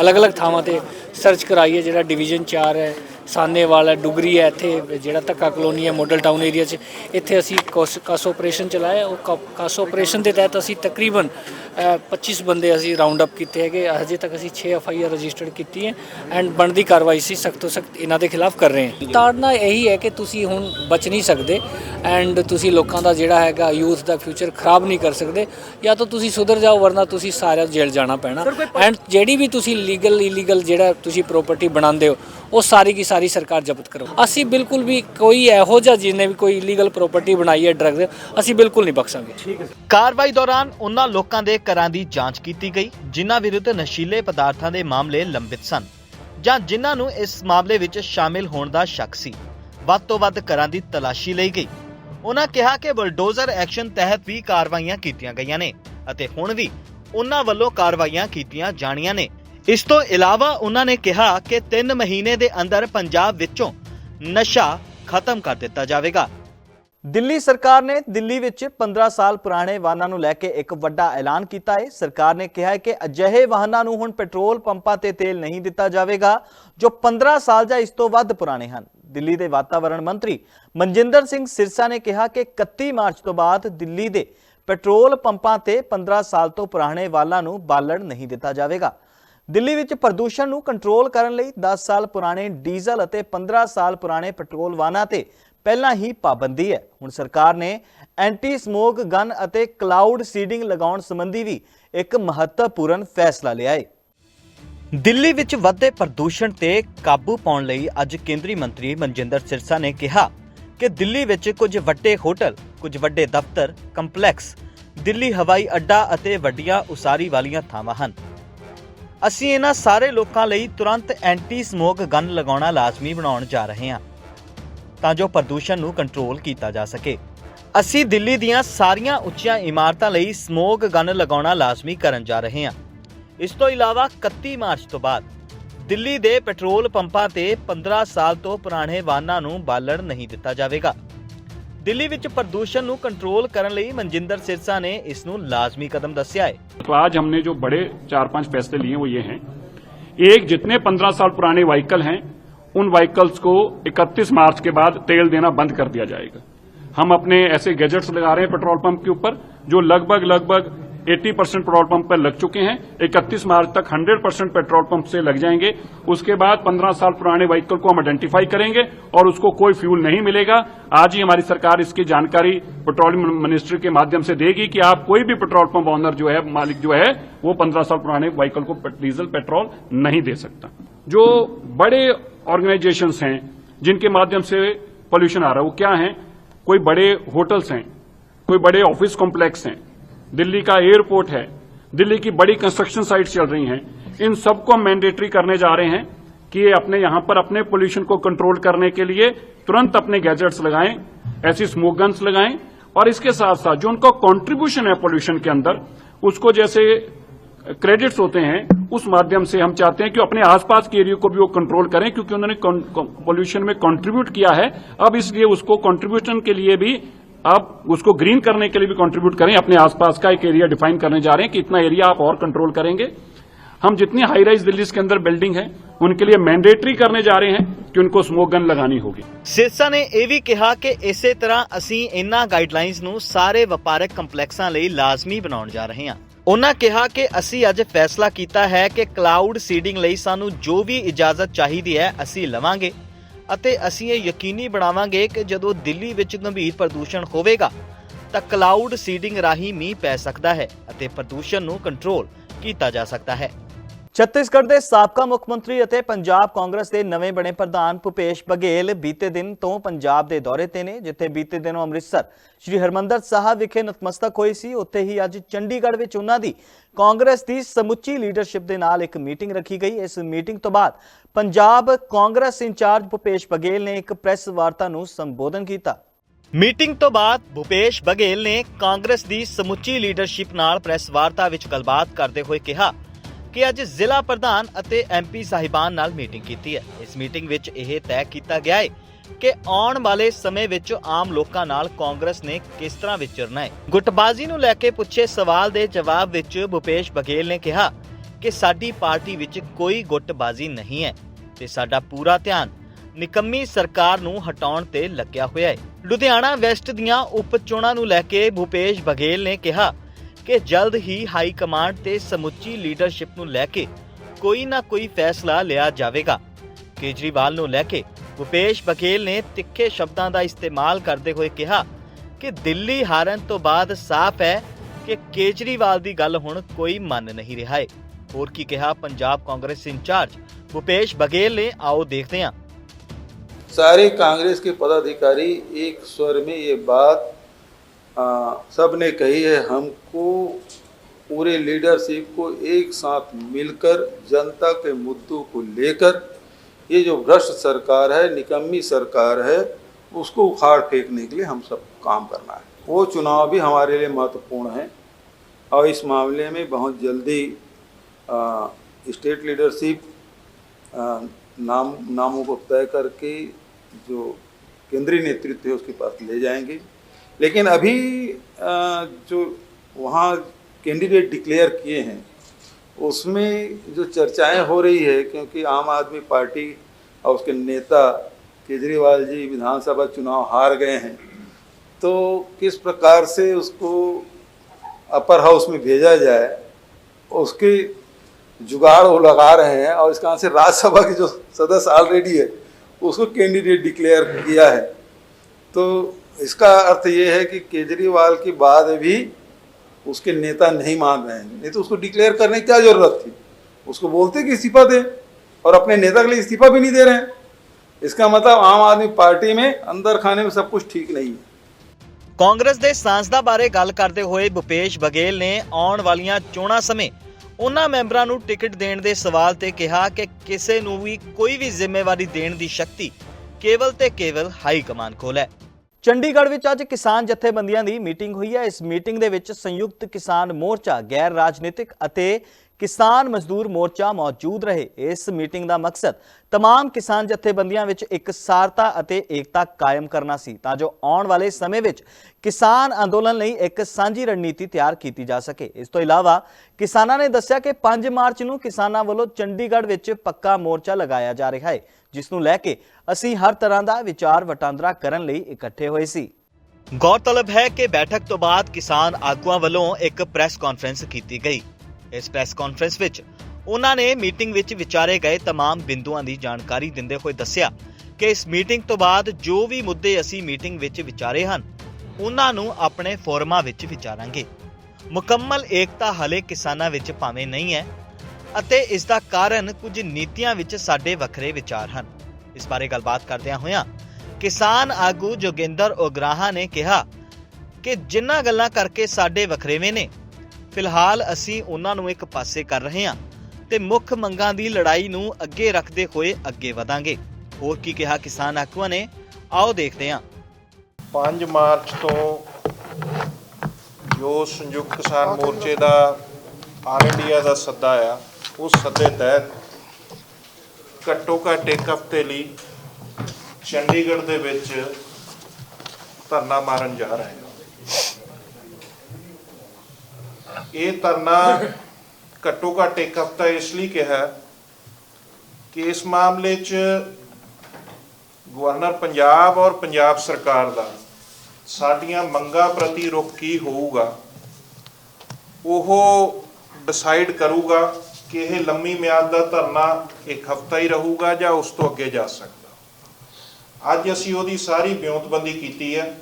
I: ਅਲੱਗ-ਅਲੱਗ ਥਾਵਾਂ ਤੇ ਸਰਚ ਕਰਾਈ ਹੈ ਜਿਹੜਾ ਡਿਵੀਜ਼ਨ 4 ਹੈ। ਸਾਨੇਵਾਲ ਹੈ ਡੁਗਰੀ ਹੈ ਇੱਥੇ ਜਿਹੜਾ ਧੱਕਾ ਕਲੋਨੀ ਹੈ ਮਾਡਲ ਟਾਊਨ ਏਰੀਆ 'ਚ। ਇੱਥੇ ਅਸੀਂ ਕਾਸ ਆਪਰੇਸ਼ਨ ਚਲਾਇਆ ਉਹ ਕਾਸ ਆਪਰੇਸ਼ਨ ਦੇ ਤਹਿਤ ਅਸੀਂ ਤਕਰੀਬਨ ਅ, 25 ਬੰਦੇ ਅਸੀਂ ਰਾਉਂਡ ਅਪ ਕੀਤੇ ਹੈਗੇ। ਹਜੇ ਤੱਕ ਅਸੀਂ 6 ਐਫ ਆਈ ਆਰ ਰਜਿਸਟਰਡ ਕੀਤੀ ਹੈ ਐਂਡ ਬਣਦੀ ਕਾਰਵਾਈ ਸੀ ਸਖਤ ਤੋਂ ਸਖਤ ਇਹਨਾਂ ਦੇ ਖਿਲਾਫ ਕਰ ਰਹੇ ਹਾਂ। ਤਾੜਨਾ ਇਹੀ ਹੈ ਕਿ ਤੁਸੀਂ ਹੁਣ ਬਚ ਨਹੀਂ ਸਕਦੇ ਐਂਡ ਤੁਸੀਂ ਲੋਕਾਂ ਦਾ ਜਿਹੜਾ ਹੈਗਾ ਯੂਥ ਦਾ ਫਿਊਚਰ ਖਰਾਬ ਨਹੀਂ ਕਰ ਸਕਦੇ। ਜਾਂ ਤਾਂ ਤੁਸੀਂ ਸੁਧਰ ਜਾਓ ਵਰਨਾ ਤੁਸੀਂ ਸਾਰਿਆਂ ਜੇਲ੍ਹ ਜਾਣਾ ਪੈਣਾ। ਐਂਡ ਜਿਹੜੀ ਵੀ ਤੁਸੀਂ ਲੀਗਲ ਇਲੀਗਲ ਜਿਹੜਾ ਤੁਸੀਂ ਪ੍ਰਾਪਰਟੀ ਬਣਾਉਂਦੇ ਹੋ ਉਹ ਸਾਰੀ ਕੀ ਸਾਰੀ ਸਰਕਾਰ ਜ਼ਬਤ ਕਰੋ। ਅਸੀਂ ਬਿਲਕੁਲ ਵੀ ਕੋਈ ਇਹੋ ਜਿਹਾ ਜਿਹਨੇ ਵੀ ਕੋਈ ਇਲੀਗਲ ਪ੍ਰਾਪਰਟੀ ਬਣਾਈ ਹੈ ਡਰੱਗ ਅਸੀਂ ਬਿਲਕੁਲ ਨਹੀਂ ਬਖਸ਼ਾਂਗੇ
A: ਕਾਰਵਾਈ ਦੌਰਾਨ ਉਹਨਾਂ ਲੋਕਾਂ ਦੇ ਘਰਾਂ ਦੀ ਜਾਂਚ ਕੀਤੀ ਗਈ, ਜਿਨ੍ਹਾਂ ਵਿਰੁੱਧ ਨਸ਼ੀਲੇ ਪਦਾਰਥਾਂ ਦੇ ਮਾਮਲੇ ਲੰਬਿਤ ਸਨ, ਜਾਂ ਜਿਨ੍ਹਾਂ ਨੂੰ ਇਸ ਮਾਮਲੇ ਵਿੱਚ ਸ਼ਾਮਿਲ ਹੋਣ ਦਾ ਸ਼ੱਕ ਸੀ। ਵੱਧ ਤੋਂ ਵੱਧ ਘਰਾਂ ਦੀ ਤਲਾਸ਼ੀ ਲਈ ਗਈ। ਉਹਨਾਂ ਕਿਹਾ ਕਿ ਬੁਲਡੋਜ਼ਰ ਐਕਸ਼ਨ ਤਹਿਤ ਵੀ ਕਾਰਵਾਈਆਂ ਕੀਤੀਆਂ ਗਈਆਂ ਨੇ, ਅਤੇ ਹੁਣ ਵੀ ਉਹਨਾਂ ਵੱਲੋਂ ਕਾਰਵਾਈਆਂ ਕੀਤੀਆਂ ਜਾਣੀਆਂ ਨੇ। ਇਸ ਤੋਂ ਇਲਾਵਾ ਉਹਨਾਂ ਨੇ ਕਿਹਾ ਕਿ 3 ਮਹੀਨੇ ਦੇ ਅੰਦਰ ਪੰਜਾਬ ਵਿੱਚੋਂ ਨਸ਼ਾ ਖਤਮ ਕਰ ਦਿੱਤਾ ਜਾਵੇਗਾ। ਦਿੱਲੀ ਸਰਕਾਰ ਨੇ ਦਿੱਲੀ ਵਿੱਚ 15 ਸਾਲ ਪੁਰਾਣੇ ਵਾਹਨਾਂ ਨੂੰ ਲੈ ਕੇ ਇੱਕ ਵੱਡਾ ਐਲਾਨ ਕੀਤਾ ਹੈ। ਸਰਕਾਰ ਨੇ ਕਿਹਾ ਹੈ ਕਿ ਅਜਿਹੇ ਵਾਹਨਾਂ ਨੂੰ ਹੁਣ ਪੈਟਰੋਲ ਪੰਪਾਂ ਤੇ ਤੇਲ ਨਹੀਂ ਦਿੱਤਾ ਜਾਵੇਗਾ, ਜੋ 15 ਸਾਲ ਜਾਂ ਇਸ ਤੋਂ ਵੱਧ ਪੁਰਾਣੇ ਹਨ। ਦਿੱਲੀ ਦੇ ਵਾਤਾਵਰਣ ਮੰਤਰੀ ਮਨਜਿੰਦਰ ਸਿੰਘ ਸਿਰਸਾ ਨੇ ਕਿਹਾ ਕਿ 31 ਮਾਰਚ ਤੋਂ ਬਾਅਦ ਦਿੱਲੀ ਦੇ ਪੈਟਰੋਲ ਪੰਪਾਂ ਤੇ 15 ਸਾਲ ਤੋਂ ਪੁਰਾਣੇ ਵਾਹਨਾਂ ਨੂੰ ਬਾਲਣ ਨਹੀਂ ਦਿੱਤਾ ਜਾਵੇਗਾ। ਦਿੱਲੀ ਵਿੱਚ ਪ੍ਰਦੂਸ਼ਣ ਨੂੰ ਕੰਟਰੋਲ ਕਰਨ ਲਈ 10 ਸਾਲ ਪੁਰਾਣੇ ਡੀਜ਼ਲ ਅਤੇ 15 ਸਾਲ ਪੁਰਾਣੇ ਪੈਟਰੋਲ ਵਾਹਨਾਂ ਤੇ ਪਹਿਲਾਂ ਹੀ ਪਾਬੰਦੀ ਹੈ ਹੁਣ ਸਰਕਾਰ ਨੇ ਐਂਟੀ ਸਮੋਕ ਗਨ ਅਤੇ ਕਲਾਊਡ ਸੀਡਿੰਗ ਲਗਾਉਣ ਸੰਬੰਧੀ ਵੀ ਇੱਕ ਮਹੱਤਵਪੂਰਨ ਫੈਸਲਾ ਲਿਆ ਹੈ ਦਿੱਲੀ ਵਿੱਚ ਵੱਧਦੇ ਪ੍ਰਦੂਸ਼ਣ ਤੇ ਕਾਬੂ ਪਾਉਣ ਲਈ ਅੱਜ ਕੇਂਦਰੀ ਮੰਤਰੀ ਮਨਜਿੰਦਰ ਸਿਰਸਾ ਨੇ ਕਿਹਾ ਕਿ ਦਿੱਲੀ ਵਿੱਚ ਕੁਝ ਵੱਡੇ ਹੋਟਲ, ਕੁਝ ਵੱਡੇ ਦਫ਼ਤਰ, ਕੰਪਲੈਕਸ, ਦਿੱਲੀ ਹਵਾਈ ਅੱਡਾ ਅਤੇ ਵੱਡੀਆਂ ਉਸਾਰੀ ਵਾਲੀਆਂ ਥਾਵਾਂ ਹਨ। ਅਸੀਂ ਇਹਨਾਂ ਸਾਰੇ ਲੋਕਾਂ ਲਈ ਤੁਰੰਤ ਐਂਟੀ ਸਮੋਕ ਗਨ ਲਗਾਉਣਾ ਲਾਜ਼ਮੀ ਬਣਾਉਣ ਜਾ ਰਹੇ ਹਾਂ, ਤਾਂ ਜੋ ਪ੍ਰਦੂਸ਼ਣ ਨੂੰ ਕੰਟਰੋਲ ਕੀਤਾ ਜਾ ਸਕੇ। ਅਸੀਂ ਦਿੱਲੀ ਦੀਆਂ ਸਾਰੀਆਂ ਉੱਚੀਆਂ ਇਮਾਰਤਾਂ ਲਈ ਸਮੋਕ ਗਨ ਲਗਾਉਣਾ ਲਾਜ਼ਮੀ ਕਰਨ ਜਾ ਰਹੇ ਹਾਂ। ਇਸ ਤੋਂ ਇਲਾਵਾ 31 ਮਾਰਚ ਤੋਂ ਬਾਅਦ ਦਿੱਲੀ ਦੇ ਪੈਟਰੋਲ ਪੰਪਾਂ ਤੇ 15 ਸਾਲ ਤੋਂ ਪੁਰਾਣੇ ਵਾਹਨਾਂ ਨੂੰ ਬਾਲਣ ਨਹੀਂ ਦਿੱਤਾ ਜਾਵੇਗਾ ਦਿੱਲੀ ਵਿੱਚ ਪ੍ਰਦੂਸ਼ਣ ਨੂੰ ਕੰਟਰੋਲ ਕਰਨ ਲਈ ਮਨਜਿੰਦਰ ਸਿਰਸਾ ਨੇ ਇਸ ਨੂੰ ਲਾਜ਼ਮੀ ਕਦਮ ਦੱਸਿਆ ਹੈ
J: तो आज हमने जो बड़े चार पांच फैसले लिए वो ये हैं एक जितने पंद्रह साल पुराने व्हीकल हैं उन व्हीकल्स को 31 मार्च के बाद तेल देना बंद कर दिया जाएगा हम अपने ऐसे गैजेट्स लगा रहे हैं पेट्रोल पंप के ऊपर जो लगभग लगभग 80 परसेंट पेट्रोल पंप पर लग चुके हैं। 31 मार्च तक 100 परसेंट पेट्रोल पंप से लग जाएँगे। उसके बाद 15 साल पुराने व्हीकल को हम आइडेंटिफाई करेंगे और उसको कोई फ्यूल नहीं मिलेगा। आज ही हमारी सरकार इसकी जानकारी पेट्रोलियम मिनिस्ट्री के माध्यम से देगी कि आप कोई भी पेट्रोल पंप ऑनर जो है, मालिक जो है, वो 15 साल पुराने व्हीकल को डीजल, पेट्रोल नहीं दे सकता। जो बड़े ऑर्गेनाइजेशन हैं, जिनके माध्यम से पोल्यूशन आ रहा है, वो क्या है? कोई बड़े होटल्स हैं, कोई बड़े ऑफ़िस कॉम्प्लेक्स हैं दिल्ली का एयरपोर्ट है, दिल्ली की बड़ी कंस्ट्रक्शन साइट चल रही हैं। इन सबको मैंडेटरी करने जा रहे हैं कि ये अपने, यहाँ पर अपने पोल्यूशन को कंट्रोल करने के लिए तुरंत अपने गैजेट्स लगाएँ, ऐसी स्मोक गन्स लगाएँ और इसके साथ साथ जो उनका कंट्रीब्यूशन है पोल्यूशन के अंदर, उसको जैसे क्रेडिट्स होते हैं, उस माध्यम से हम चाहते हैं कि अपने आसपास के एरिया को भी वो कंट्रोल करें क्योंकि उन्होंने पोल्यूशन में कंट्रीब्यूट किया है। अब इसलिए उसको कंट्रीब्यूशन के लिए भी आप उसको ग्रीन करने के लिए भी कंट्रीब्यूट करें अपने आसपास का एक एरिया डिफाइन करने जा रहे हैं कि इतना एरिया आप और कंट्रोल करेंगे हम जितनी हाई राइज दिल्ली के अंदर बिल्डिंग है उनके लिए मैंडेटरी करने जा रहे हैं कि उनको स्मोक गन लगानी होगी
A: ਸਿਰਸਾ ਨੇ ਇਹ ਵੀ ਕਿਹਾ ਕਿ ਇਸੇ ਤਰ੍ਹਾਂ ਅਸੀਂ ਇਹਨਾਂ ਗਾਈਡਲਾਈਨਸ ਨੂੰ ਸਾਰੇ ਵਪਾਰਕ ਕੰਪਲੈਕਸਾਂ ਲਈ ਲਾਜ਼ਮੀ ਬਣਾਉਣ ਜਾ ਰਹੇ ਹਾਂ ਉਹਨਾਂ ਕਿਹਾ ਕਿ ਅਸੀਂ ਅੱਜ ਫੈਸਲਾ ਕੀਤਾ ਹੈ ਕਿ ਕਲਾਊਡ ਸੀਡਿੰਗ ਲਈ ਸਾਨੂੰ ਜੋ ਵੀ ਇਜਾਜ਼ਤ ਚਾਹੀਦੀ ਹੈ ਅਸੀਂ ਲਵਾਂਗੇ ਅਤੇ ਅਸੀਂ ਇਹ ਯਕੀਨੀ ਬਣਾਵਾਂਗੇ ਕਿ ਜਦੋਂ ਦਿੱਲੀ ਵਿੱਚ ਗੰਭੀਰ ਪ੍ਰਦੂਸ਼ਣ ਹੋਵੇਗਾ, ਤਾਂ ਕਲਾਊਡ ਸੀਡਿੰਗ ਰਾਹੀਂ ਮੀਂਹ ਪੈ ਸਕਦਾ ਹੈ ਅਤੇ ਪ੍ਰਦੂਸ਼ਣ ਨੂੰ ਕੰਟਰੋਲ ਕੀਤਾ ਜਾ ਸਕਦਾ ਹੈ। ਛੱਤੀਸਗੜ੍ਹ ਦੇ ਸਾਬਕਾ ਮੁੱਖ ਮੰਤਰੀ ਅਤੇ ਪੰਜਾਬ ਕਾਂਗਰਸ ਦੇ ਨਵੇਂ ਬਣੇ ਪ੍ਰਧਾਨ ਭੁਪੇਸ਼ ਬਘੇਲ ਬੀਤੇ ਦਿਨ ਤੋਂ ਪੰਜਾਬ ਦੇ ਦੌਰੇ ਤੇ ਨੇ, ਜਿੱਥੇ ਬੀਤੇ ਦਿਨ ਅੰਮ੍ਰਿਤਸਰ ਸ੍ਰੀ ਹਰਮੰਦਰ ਸਾਹਿਬ ਵਿਖੇ ਨਤਮਸਤਕ ਹੋਏ ਸੀ। ਉੱਥੇ ਹੀ ਅੱਜ ਚੰਡੀਗੜ੍ਹ ਵਿੱਚ ਉਹਨਾਂ ਦੀ ਕਾਂਗਰਸ ਦੀ ਸਮੁੱਚੀ ਲੀਡਰਸ਼ਿਪ ਦੇ ਨਾਲ ਇੱਕ ਮੀਟਿੰਗ ਰੱਖੀ ਗਈ। ਇਸ ਮੀਟਿੰਗ ਤੋਂ ਬਾਅਦ Punjab Congress in charge Bhupesh Baghel ਨੇ ਇੱਕ ਪ੍ਰੈਸ ਵਾਰਤਾ ਨੂੰ ਸੰਬੋਧਨ ਕੀਤਾ। ਮੀਟਿੰਗ ਤੋਂ ਬਾਅਦ ਭੁਪੇਸ਼ ਬਘੇਲ ਨੇ ਕਾਂਗਰਸ ਦੀ ਸਮੁੱਚੀ ਲੀਡਰਸ਼ਿਪ ਨਾਲ ਪ੍ਰੈਸ ਵਾਰਤਾ ਵਿੱਚ ਗੱਲਬਾਤ ਕਰਦੇ ਹੋਏ ਕਿਹਾ ਕਿ ਅੱਜ ਜ਼ਿਲ੍ਹਾ ਪ੍ਰਧਾਨ ਅਤੇ ਐਮਪੀ ਸਾਹਿਬਾਨ ਨਾਲ ਮੀਟਿੰਗ ਕੀਤੀ ਹੈ। ਇਸ ਮੀਟਿੰਗ ਵਿੱਚ ਇਹ ਤੈਅ ਕੀਤਾ ਗਿਆ ਹੈ ਕਿ ਆਉਣ ਵਾਲੇ ਸਮੇਂ ਵਿੱਚ ਆਮ ਲੋਕਾਂ ਨਾਲ ਕਾਂਗਰਸ ਨੇ ਕਿਸ ਤਰ੍ਹਾਂ ਵਿਚਰਨਾ ਹੈ ਗੁੱਟਬਾਜ਼ੀ ਨੂੰ ਲੈ ਕੇ ਪੁੱਛੇ ਸਵਾਲ ਦੇ ਜਵਾਬ ਵਿੱਚ ਭੁਪੇਸ਼ ਬਘੇਲ ਨੇ ਕਿਹਾ ਕਿ ਸਾਡੀ ਪਾਰਟੀ ਵਿੱਚ ਕੋਈ ਗੁੱਟਬਾਜ਼ੀ ਨਹੀਂ ਹੈ ਤੇ ਸਾਡਾ ਪੂਰਾ ਧਿਆਨ ਨਿਕੰਮੀ ਸਰਕਾਰ ਨੂੰ ਹਟਾਉਣ ਤੇ ਲੱਗਿਆ ਹੋਇਆ ਹੈ ਲੁਧਿਆਣਾ ਵੈਸਟ ਦੀਆਂ ਉਪ ਚੋਣਾਂ ਨੂੰ ਲੈ ਕੇ ਭੁਪੇਸ਼ ਬਘੇਲ ਨੇ ਕਿਹਾ ਕਿ ਜਲਦ ਹੀ ਹਾਈ ਕਮਾਂਡ ਤੇ ਸਮੁੱਚੀ ਲੀਡਰਸ਼ਿਪ ਨੂੰ ਲੈ ਕੇ ਕੋਈ ਨਾ ਕੋਈ ਫੈਸਲਾ ਲਿਆ ਜਾਵੇਗਾ ਕੇਜਰੀਵਾਲ ਨੂੰ ਲੈ ਕੇ ਭੁਪੇਸ਼ ਬਘੇਲ ਨੇ ਤਿੱਖੇ ਸ਼ਬਦਾਂ ਦਾ ਇਸਤੇਮਾਲ ਕਰਦੇ ਹੋਏ ਕਿਹਾ ਕਿ ਦਿੱਲੀ ਹਾਰਨ ਤੋਂ ਬਾਅਦ ਸਾਫ਼ ਹੈ ਕਿ ਕੇਜਰੀਵਾਲ ਦੀ ਗੱਲ ਹੁਣ ਕੋਈ ਮੰਨ ਨਹੀਂ ਰਿਹਾ ਹੈ ਹੋਰ ਕੀ ਕਿਹਾ ਪੰਜਾਬ ਕਾਂਗਰਸ ਇੰਚਾਰਜ ਭੁਪੇਸ਼ ਬਘੇਲ ਨੇ ਆਓ ਦੇਖਦੇ ਹਾਂ
K: सारे कांग्रेस के पदाधिकारी एक स्वर में ये बात आ, सबने कही है, हमको पूरे लीडरशिप को एक साथ मिलकर, जनता के मुद्दों को लेकर, ये जो भ्रष्ट सरकार है, निकम्मी सरकार है, उसको उखाड़ फेंकने के लिए हम सब काम करना है। वो चुनाव भी हमारे लिए महत्वपूर्ण है और इस मामले में बहुत जल्दी स्टेट लीडरशिप नाम, नामों को तय करके जो केंद्रीय नेतृत्व है, उसके पास ले जाएँगे। लेकिन अभी जो वहाँ कैंडिडेट डिक्लेयर किए हैं, उसमें जो चर्चाएँ हो रही है, क्योंकि आम आदमी पार्टी और उसके नेता केजरीवाल जी विधानसभा चुनाव हार गए हैं तो किस प्रकार से उसको अपर हाउस में भेजा जाए, उसके जुगाड़ वो लगा रहे हैं और इस कारण से राज्यसभा के जो सदस्य ऑलरेडी है, उसको कैंडिडेट डिक्लेयर किया है तो इसका अर्थ ये है कि केजरीवाल की बात भी उसके नेता नहीं मान रहे हैं नहीं तो उसको डिक्लेयर करने की क्या जरूरत थी उसको बोलते कि इस्तीफा दे और अपने नेता के लिए इस्तीफा भी नहीं दे रहे हैं इसका मतलब आम आदमी पार्टी में अंदर खाने में सब कुछ ठीक नहीं है
A: ਕਾਂਗਰਸ ਦੇ ਸਾਂਸਦਾਂ ਬਾਰੇ ਗੱਲ ਕਰਦੇ ਹੋਏ ਭੁਪੇਸ਼ ਬਘੇਲ ਨੇ ਆਉਣ ਵਾਲੀਆਂ ਚੋਣਾਂ ਸਮੇਂ ਉਹਨਾਂ ਮੈਂਬਰਾਂ ਨੂੰ ਟਿਕਟ ਦੇਣ ਦੇ ਸਵਾਲ ਤੇ ਕਿਹਾ ਕਿ ਕਿਸੇ ਨੂੰ ਵੀ ਕੋਈ ਵੀ ਜ਼ਿੰਮੇਵਾਰੀ ਦੇਣ ਦੀ ਸ਼ਕਤੀ ਕੇਵਲ ਤੇ ਕੇਵਲ ਹਾਈ ਕਮਾਨ ਕੋਲ ਹੈ ਚੰਡੀਗੜ੍ਹ ਵਿੱਚ ਅੱਜ ਕਿਸਾਨ ਜਥੇਬੰਦੀਆਂ ਦੀ ਮੀਟਿੰਗ ਹੋਈ ਹੈ। ਇਸ ਮੀਟਿੰਗ ਦੇ ਵਿੱਚ ਸੰਯੁਕਤ ਕਿਸਾਨ ਮੋਰਚਾ ਗੈਰ ਰਾਜਨੀਤਿਕ ਅਤੇ ਕਿਸਾਨ ਮਜ਼ਦੂਰ ਮੋਰਚਾ ਮੌਜੂਦ ਰਹੇ ਇਸ ਮੀਟਿੰਗ ਦਾ ਮਕਸਦ तमाम ਕਿਸਾਨ ਜਥੇਬੰਦੀਆਂ ਵਿੱਚ ਇੱਕ ਸਾਰਤਾ ਅਤੇ ਏਕਤਾ ਕਾਇਮ ਕਰਨਾ ਸੀ ਤਾਂ ਜੋ ਆਉਣ ਵਾਲੇ ਸਮੇਂ ਵਿੱਚ ਕਿਸਾਨ ਅੰਦੋਲਨ ਲਈ ਇੱਕ ਸਾਂਝੀ ਰਣਨੀਤੀ ਤਿਆਰ ਕੀਤੀ ਜਾ ਸਕੇ ਇਸ ਤੋਂ ਇਲਾਵਾ ਕਿਸਾਨਾਂ ਨੇ ਦੱਸਿਆ ਕਿ 5 ਮਾਰਚ ਨੂੰ ਕਿਸਾਨਾਂ ਵੱਲੋਂ ਚੰਡੀਗੜ੍ਹ ਵਿੱਚ ਪੱਕਾ ਮੋਰਚਾ ਲਗਾਇਆ ਜਾ ਰਿਹਾ ਹੈ ਜਿਸ ਨੂੰ ਲੈ ਕੇ ਅਸੀਂ ਹਰ ਤਰ੍ਹਾਂ ਦਾ ਵਿਚਾਰ ਵਟਾਂਦਰਾ ਕਰਨ ਲਈ ਇਕੱਠੇ ਹੋਏ ਸੀ ਗੌਰਤਲਬ ਹੈ ਕਿ ਬੈਠਕ ਤੋਂ ਬਾਅਦ ਕਿਸਾਨ ਆਗੂਆਂ ਵੱਲੋਂ ਇੱਕ ਪ੍ਰੈਸ ਕਾਨਫਰੰਸ ਕੀਤੀ ਗਈ ਇਸ ਪ੍ਰੈਸ ਕਾਨਫਰੰਸ ਵਿੱਚ ਉਹਨਾਂ ਨੇ ਮੀਟਿੰਗ ਵਿੱਚ ਵਿਚਾਰੇ ਗਏ तमाम ਬਿੰਦੂਆਂ ਦੀ ਜਾਣਕਾਰੀ ਦਿੰਦੇ ਹੋਏ ਦੱਸਿਆ ਕਿ ਇਸ ਮੀਟਿੰਗ ਤੋਂ ਬਾਅਦ ਜੋ ਵੀ ਮੁੱਦੇ ਅਸੀਂ ਮੀਟਿੰਗ ਵਿੱਚ ਵਿਚਾਰੇ ਹਨ ਉਹਨਾਂ ਨੂੰ ਆਪਣੇ ਫੋਰਮਾਂ ਵਿੱਚ ਵਿਚਾਰਾਂਗੇ ਮੁਕੰਮਲ ਏਕਤਾ ਹਲੇ ਕਿਸਾਨਾਂ ਵਿੱਚ ਭਾਵੇਂ ਨਹੀਂ ਹੈ ਅਤੇ ਇਸ ਦਾ ਕਾਰਨ ਕੁਝ ਨੀਤੀਆਂ ਵਿੱਚ ਸਾਡੇ ਵੱਖਰੇ ਵਿਚਾਰ ਹਨ ਇਸ ਬਾਰੇ ਗੱਲਬਾਤ ਕਰਦਿਆਂ ਹੋਇਆਂ ਕਿਸਾਨ ਆਗੂ ਜੋਗਿੰਦਰ ਉਗਰਾਹਾ ਨੇ ਕਿਹਾ ਕਿ ਜਿੰਨਾਂ ਗੱਲਾਂ ਕਰਕੇ ਸਾਡੇ ਵੱਖਰੇਵੇਂ ਨੇ ਫਿਲਹਾਲ ਅਸੀਂ ਉਹਨਾਂ ਨੂੰ ਇੱਕ ਪਾਸੇ ਕਰ ਰਹੇ ਹਾਂ ਤੇ ਮੁੱਖ ਮੰਗਾਂ ਦੀ ਲੜਾਈ ਨੂੰ ਅੱਗੇ ਰੱਖਦੇ ਹੋਏ ਅੱਗੇ ਵਧਾਂਗੇ। ਹੋਰ ਕੀ ਕਿਹਾ ਕਿਸਾਨ ਆਗੂਆਂ ਨੇ? ਆਓ ਦੇਖਦੇ ਹਾਂ।
L: 5 ਮਾਰਚ ਤੋਂ ਜੋ ਸੰਯੁਕਤ ਕਿਸਾਨ ਮੋਰਚੇ ਦਾ ਆਲ ਇੰਡੀਆ ਦਾ ਸੱਦਾ ਆ, ਉਸ ਸੱਦੇ ਤਹਿਤ ਘੱਟੋ ਘੱਟ ਇੱਕ ਹਫ਼ਤੇ ਲਈ ਚੰਡੀਗੜ੍ਹ ਦੇ ਵਿੱਚ ਧਰਨਾ ਮਾਰਨ ਜਾ ਰਹੇ ਹਾਂ ਇਹ ਧਰਨਾ ਘੱਟੋ ਘੱਟ ਇੱਕ ਹਫ਼ਤਾ ਇਸ ਲਈ ਕਿਹਾ ਕਿ ਇਸ ਮਾਮਲੇ 'ਚ ਗਵਰਨਰ ਪੰਜਾਬ ਔਰ ਪੰਜਾਬ ਸਰਕਾਰ ਦਾ ਸਾਡੀਆਂ ਮੰਗਾਂ ਪ੍ਰਤੀ ਰੁਖ ਕੀ ਹੋਊਗਾ, ਉਹ ਡਿਸਾਈਡ ਕਰੂਗਾ ਕਿ ਇਹ ਲੰਮੀ ਮਿਆਦ ਦਾ ਧਰਨਾ ਇੱਕ ਹਫ਼ਤਾ ਹੀ ਰਹੂਗਾ ਜਾਂ ਉਸ ਤੋਂ ਅੱਗੇ ਜਾ ਸਕਦਾ। ਅੱਜ ਅਸੀਂ ਉਹਦੀ ਸਾਰੀ ਬਿਉਂਤਬੰਦੀ ਕੀਤੀ ਹੈ,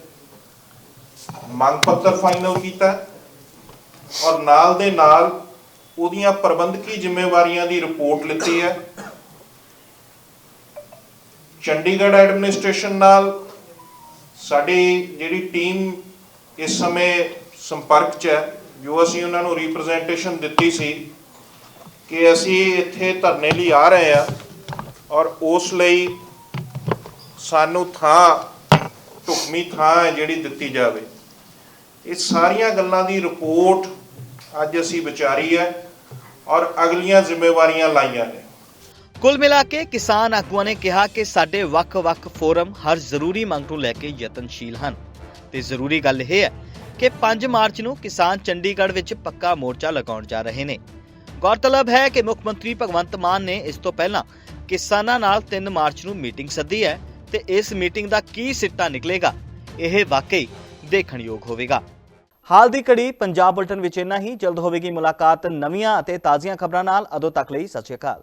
L: ਮੰਗ ਪੱਤਰ ਫਾਈਨਲ ਕੀਤਾ ਔਰ ਨਾਲ ਦੇ ਨਾਲ ਉਹਦੀਆਂ ਪ੍ਰਬੰਧਕੀ ਜ਼ਿੰਮੇਵਾਰੀਆਂ ਦੀ ਰਿਪੋਰਟ ਲਿੱਤੀ ਹੈ। ਚੰਡੀਗੜ੍ਹ ਐਡਮਿਨਿਸਟ੍ਰੇਸ਼ਨ ਨਾਲ ਸਾਡੀ ਜਿਹੜੀ ਟੀਮ ਇਸ ਸਮੇਂ ਸੰਪਰਕ 'ਚ ਹੈ, ਜੋ ਅਸੀਂ ਉਹਨਾਂ ਨੂੰ ਰਿਪਰੈਜ਼ੈਂਟੇਸ਼ਨ ਦਿੱਤੀ ਸੀ ਕਿ ਅਸੀਂ ਇੱਥੇ ਧਰਨੇ ਲਈ ਆ ਰਹੇ ਹਾਂ ਔਰ ਉਸ ਲਈ ਸਾਨੂੰ ਥਾਂ, ਢੁਕਵੀਂ ਥਾਂ ਹੈ ਜਿਹੜੀ ਦਿੱਤੀ ਜਾਵੇ। ਇਹ ਸਾਰੀਆਂ ਗੱਲਾਂ ਦੀ ਰਿਪੋਰਟ ਅੱਜ ਅਸੀਂ ਵਿਚਾਰੀ ਹੈ ਔਰ ਅਗਲੀਆਂ ਜ਼ਿੰਮੇਵਾਰੀਆਂ ਲਾਈਆਂ ਨੇ।
A: ਕੁੱਲ ਮਿਲਾ ਕੇ ਕਿਸਾਨ ਆਗੂਆਂ ਨੇ ਕਿਹਾ ਕਿ ਸਾਡੇ ਵੱਖ-ਵੱਖ ਫੋਰਮ ਹਰ ਜ਼ਰੂਰੀ ਮੰਗ ਨੂੰ ਲੈ ਕੇ ਯਤਨਸ਼ੀਲ ਹਨ। ਤੇ ਜ਼ਰੂਰੀ ਗੱਲ ਇਹ ਹੈ ਕਿ 5 ਮਾਰਚ ਨੂੰ ਕਿਸਾਨ ਚੰਡੀਗੜ੍ਹ ਵਿੱਚ ਪੱਕਾ ਮੋਰਚਾ ਲਗਾਉਣ ਜਾ ਰਹੇ ਨੇ। ਗੌਰਤਲਬ ਹੈ ਕਿ ਮੁੱਖ ਮੰਤਰੀ ਭਗਵੰਤ ਮਾਨ ਨੇ ਇਸ ਤੋਂ ਪਹਿਲਾਂ ਕਿਸਾਨਾਂ ਨਾਲ 3 ਮਾਰਚ ਨੂੰ ਮੀਟਿੰਗ ਸੱਦੀ ਹੈ ਤੇ ਇਸ ਮੀਟਿੰਗ ਦਾ ਕੀ ਸਿੱਟਾ ਨਿਕਲੇਗਾ, ਇਹ ਵਾਕਈ ਦੇਖਣਯੋਗ ਹੋਵੇਗਾ। ਹਾਲ ਦੀ ਘੜੀ ਪੰਜਾਬ ਬੁਲਟਨ ਵਿੱਚ ਇੰਨਾ ਹੀ। ਜਲਦ ਹੋਵੇਗੀ ਮੁਲਾਕਾਤ ਨਵੀਆਂ ਅਤੇ ਤਾਜ਼ੀਆਂ ਖਬਰਾਂ ਨਾਲ। ਅਦੋਂ ਤੱਕ ਲਈ ਸਤਿ ਸ਼੍ਰੀ ਅਕਾਲ।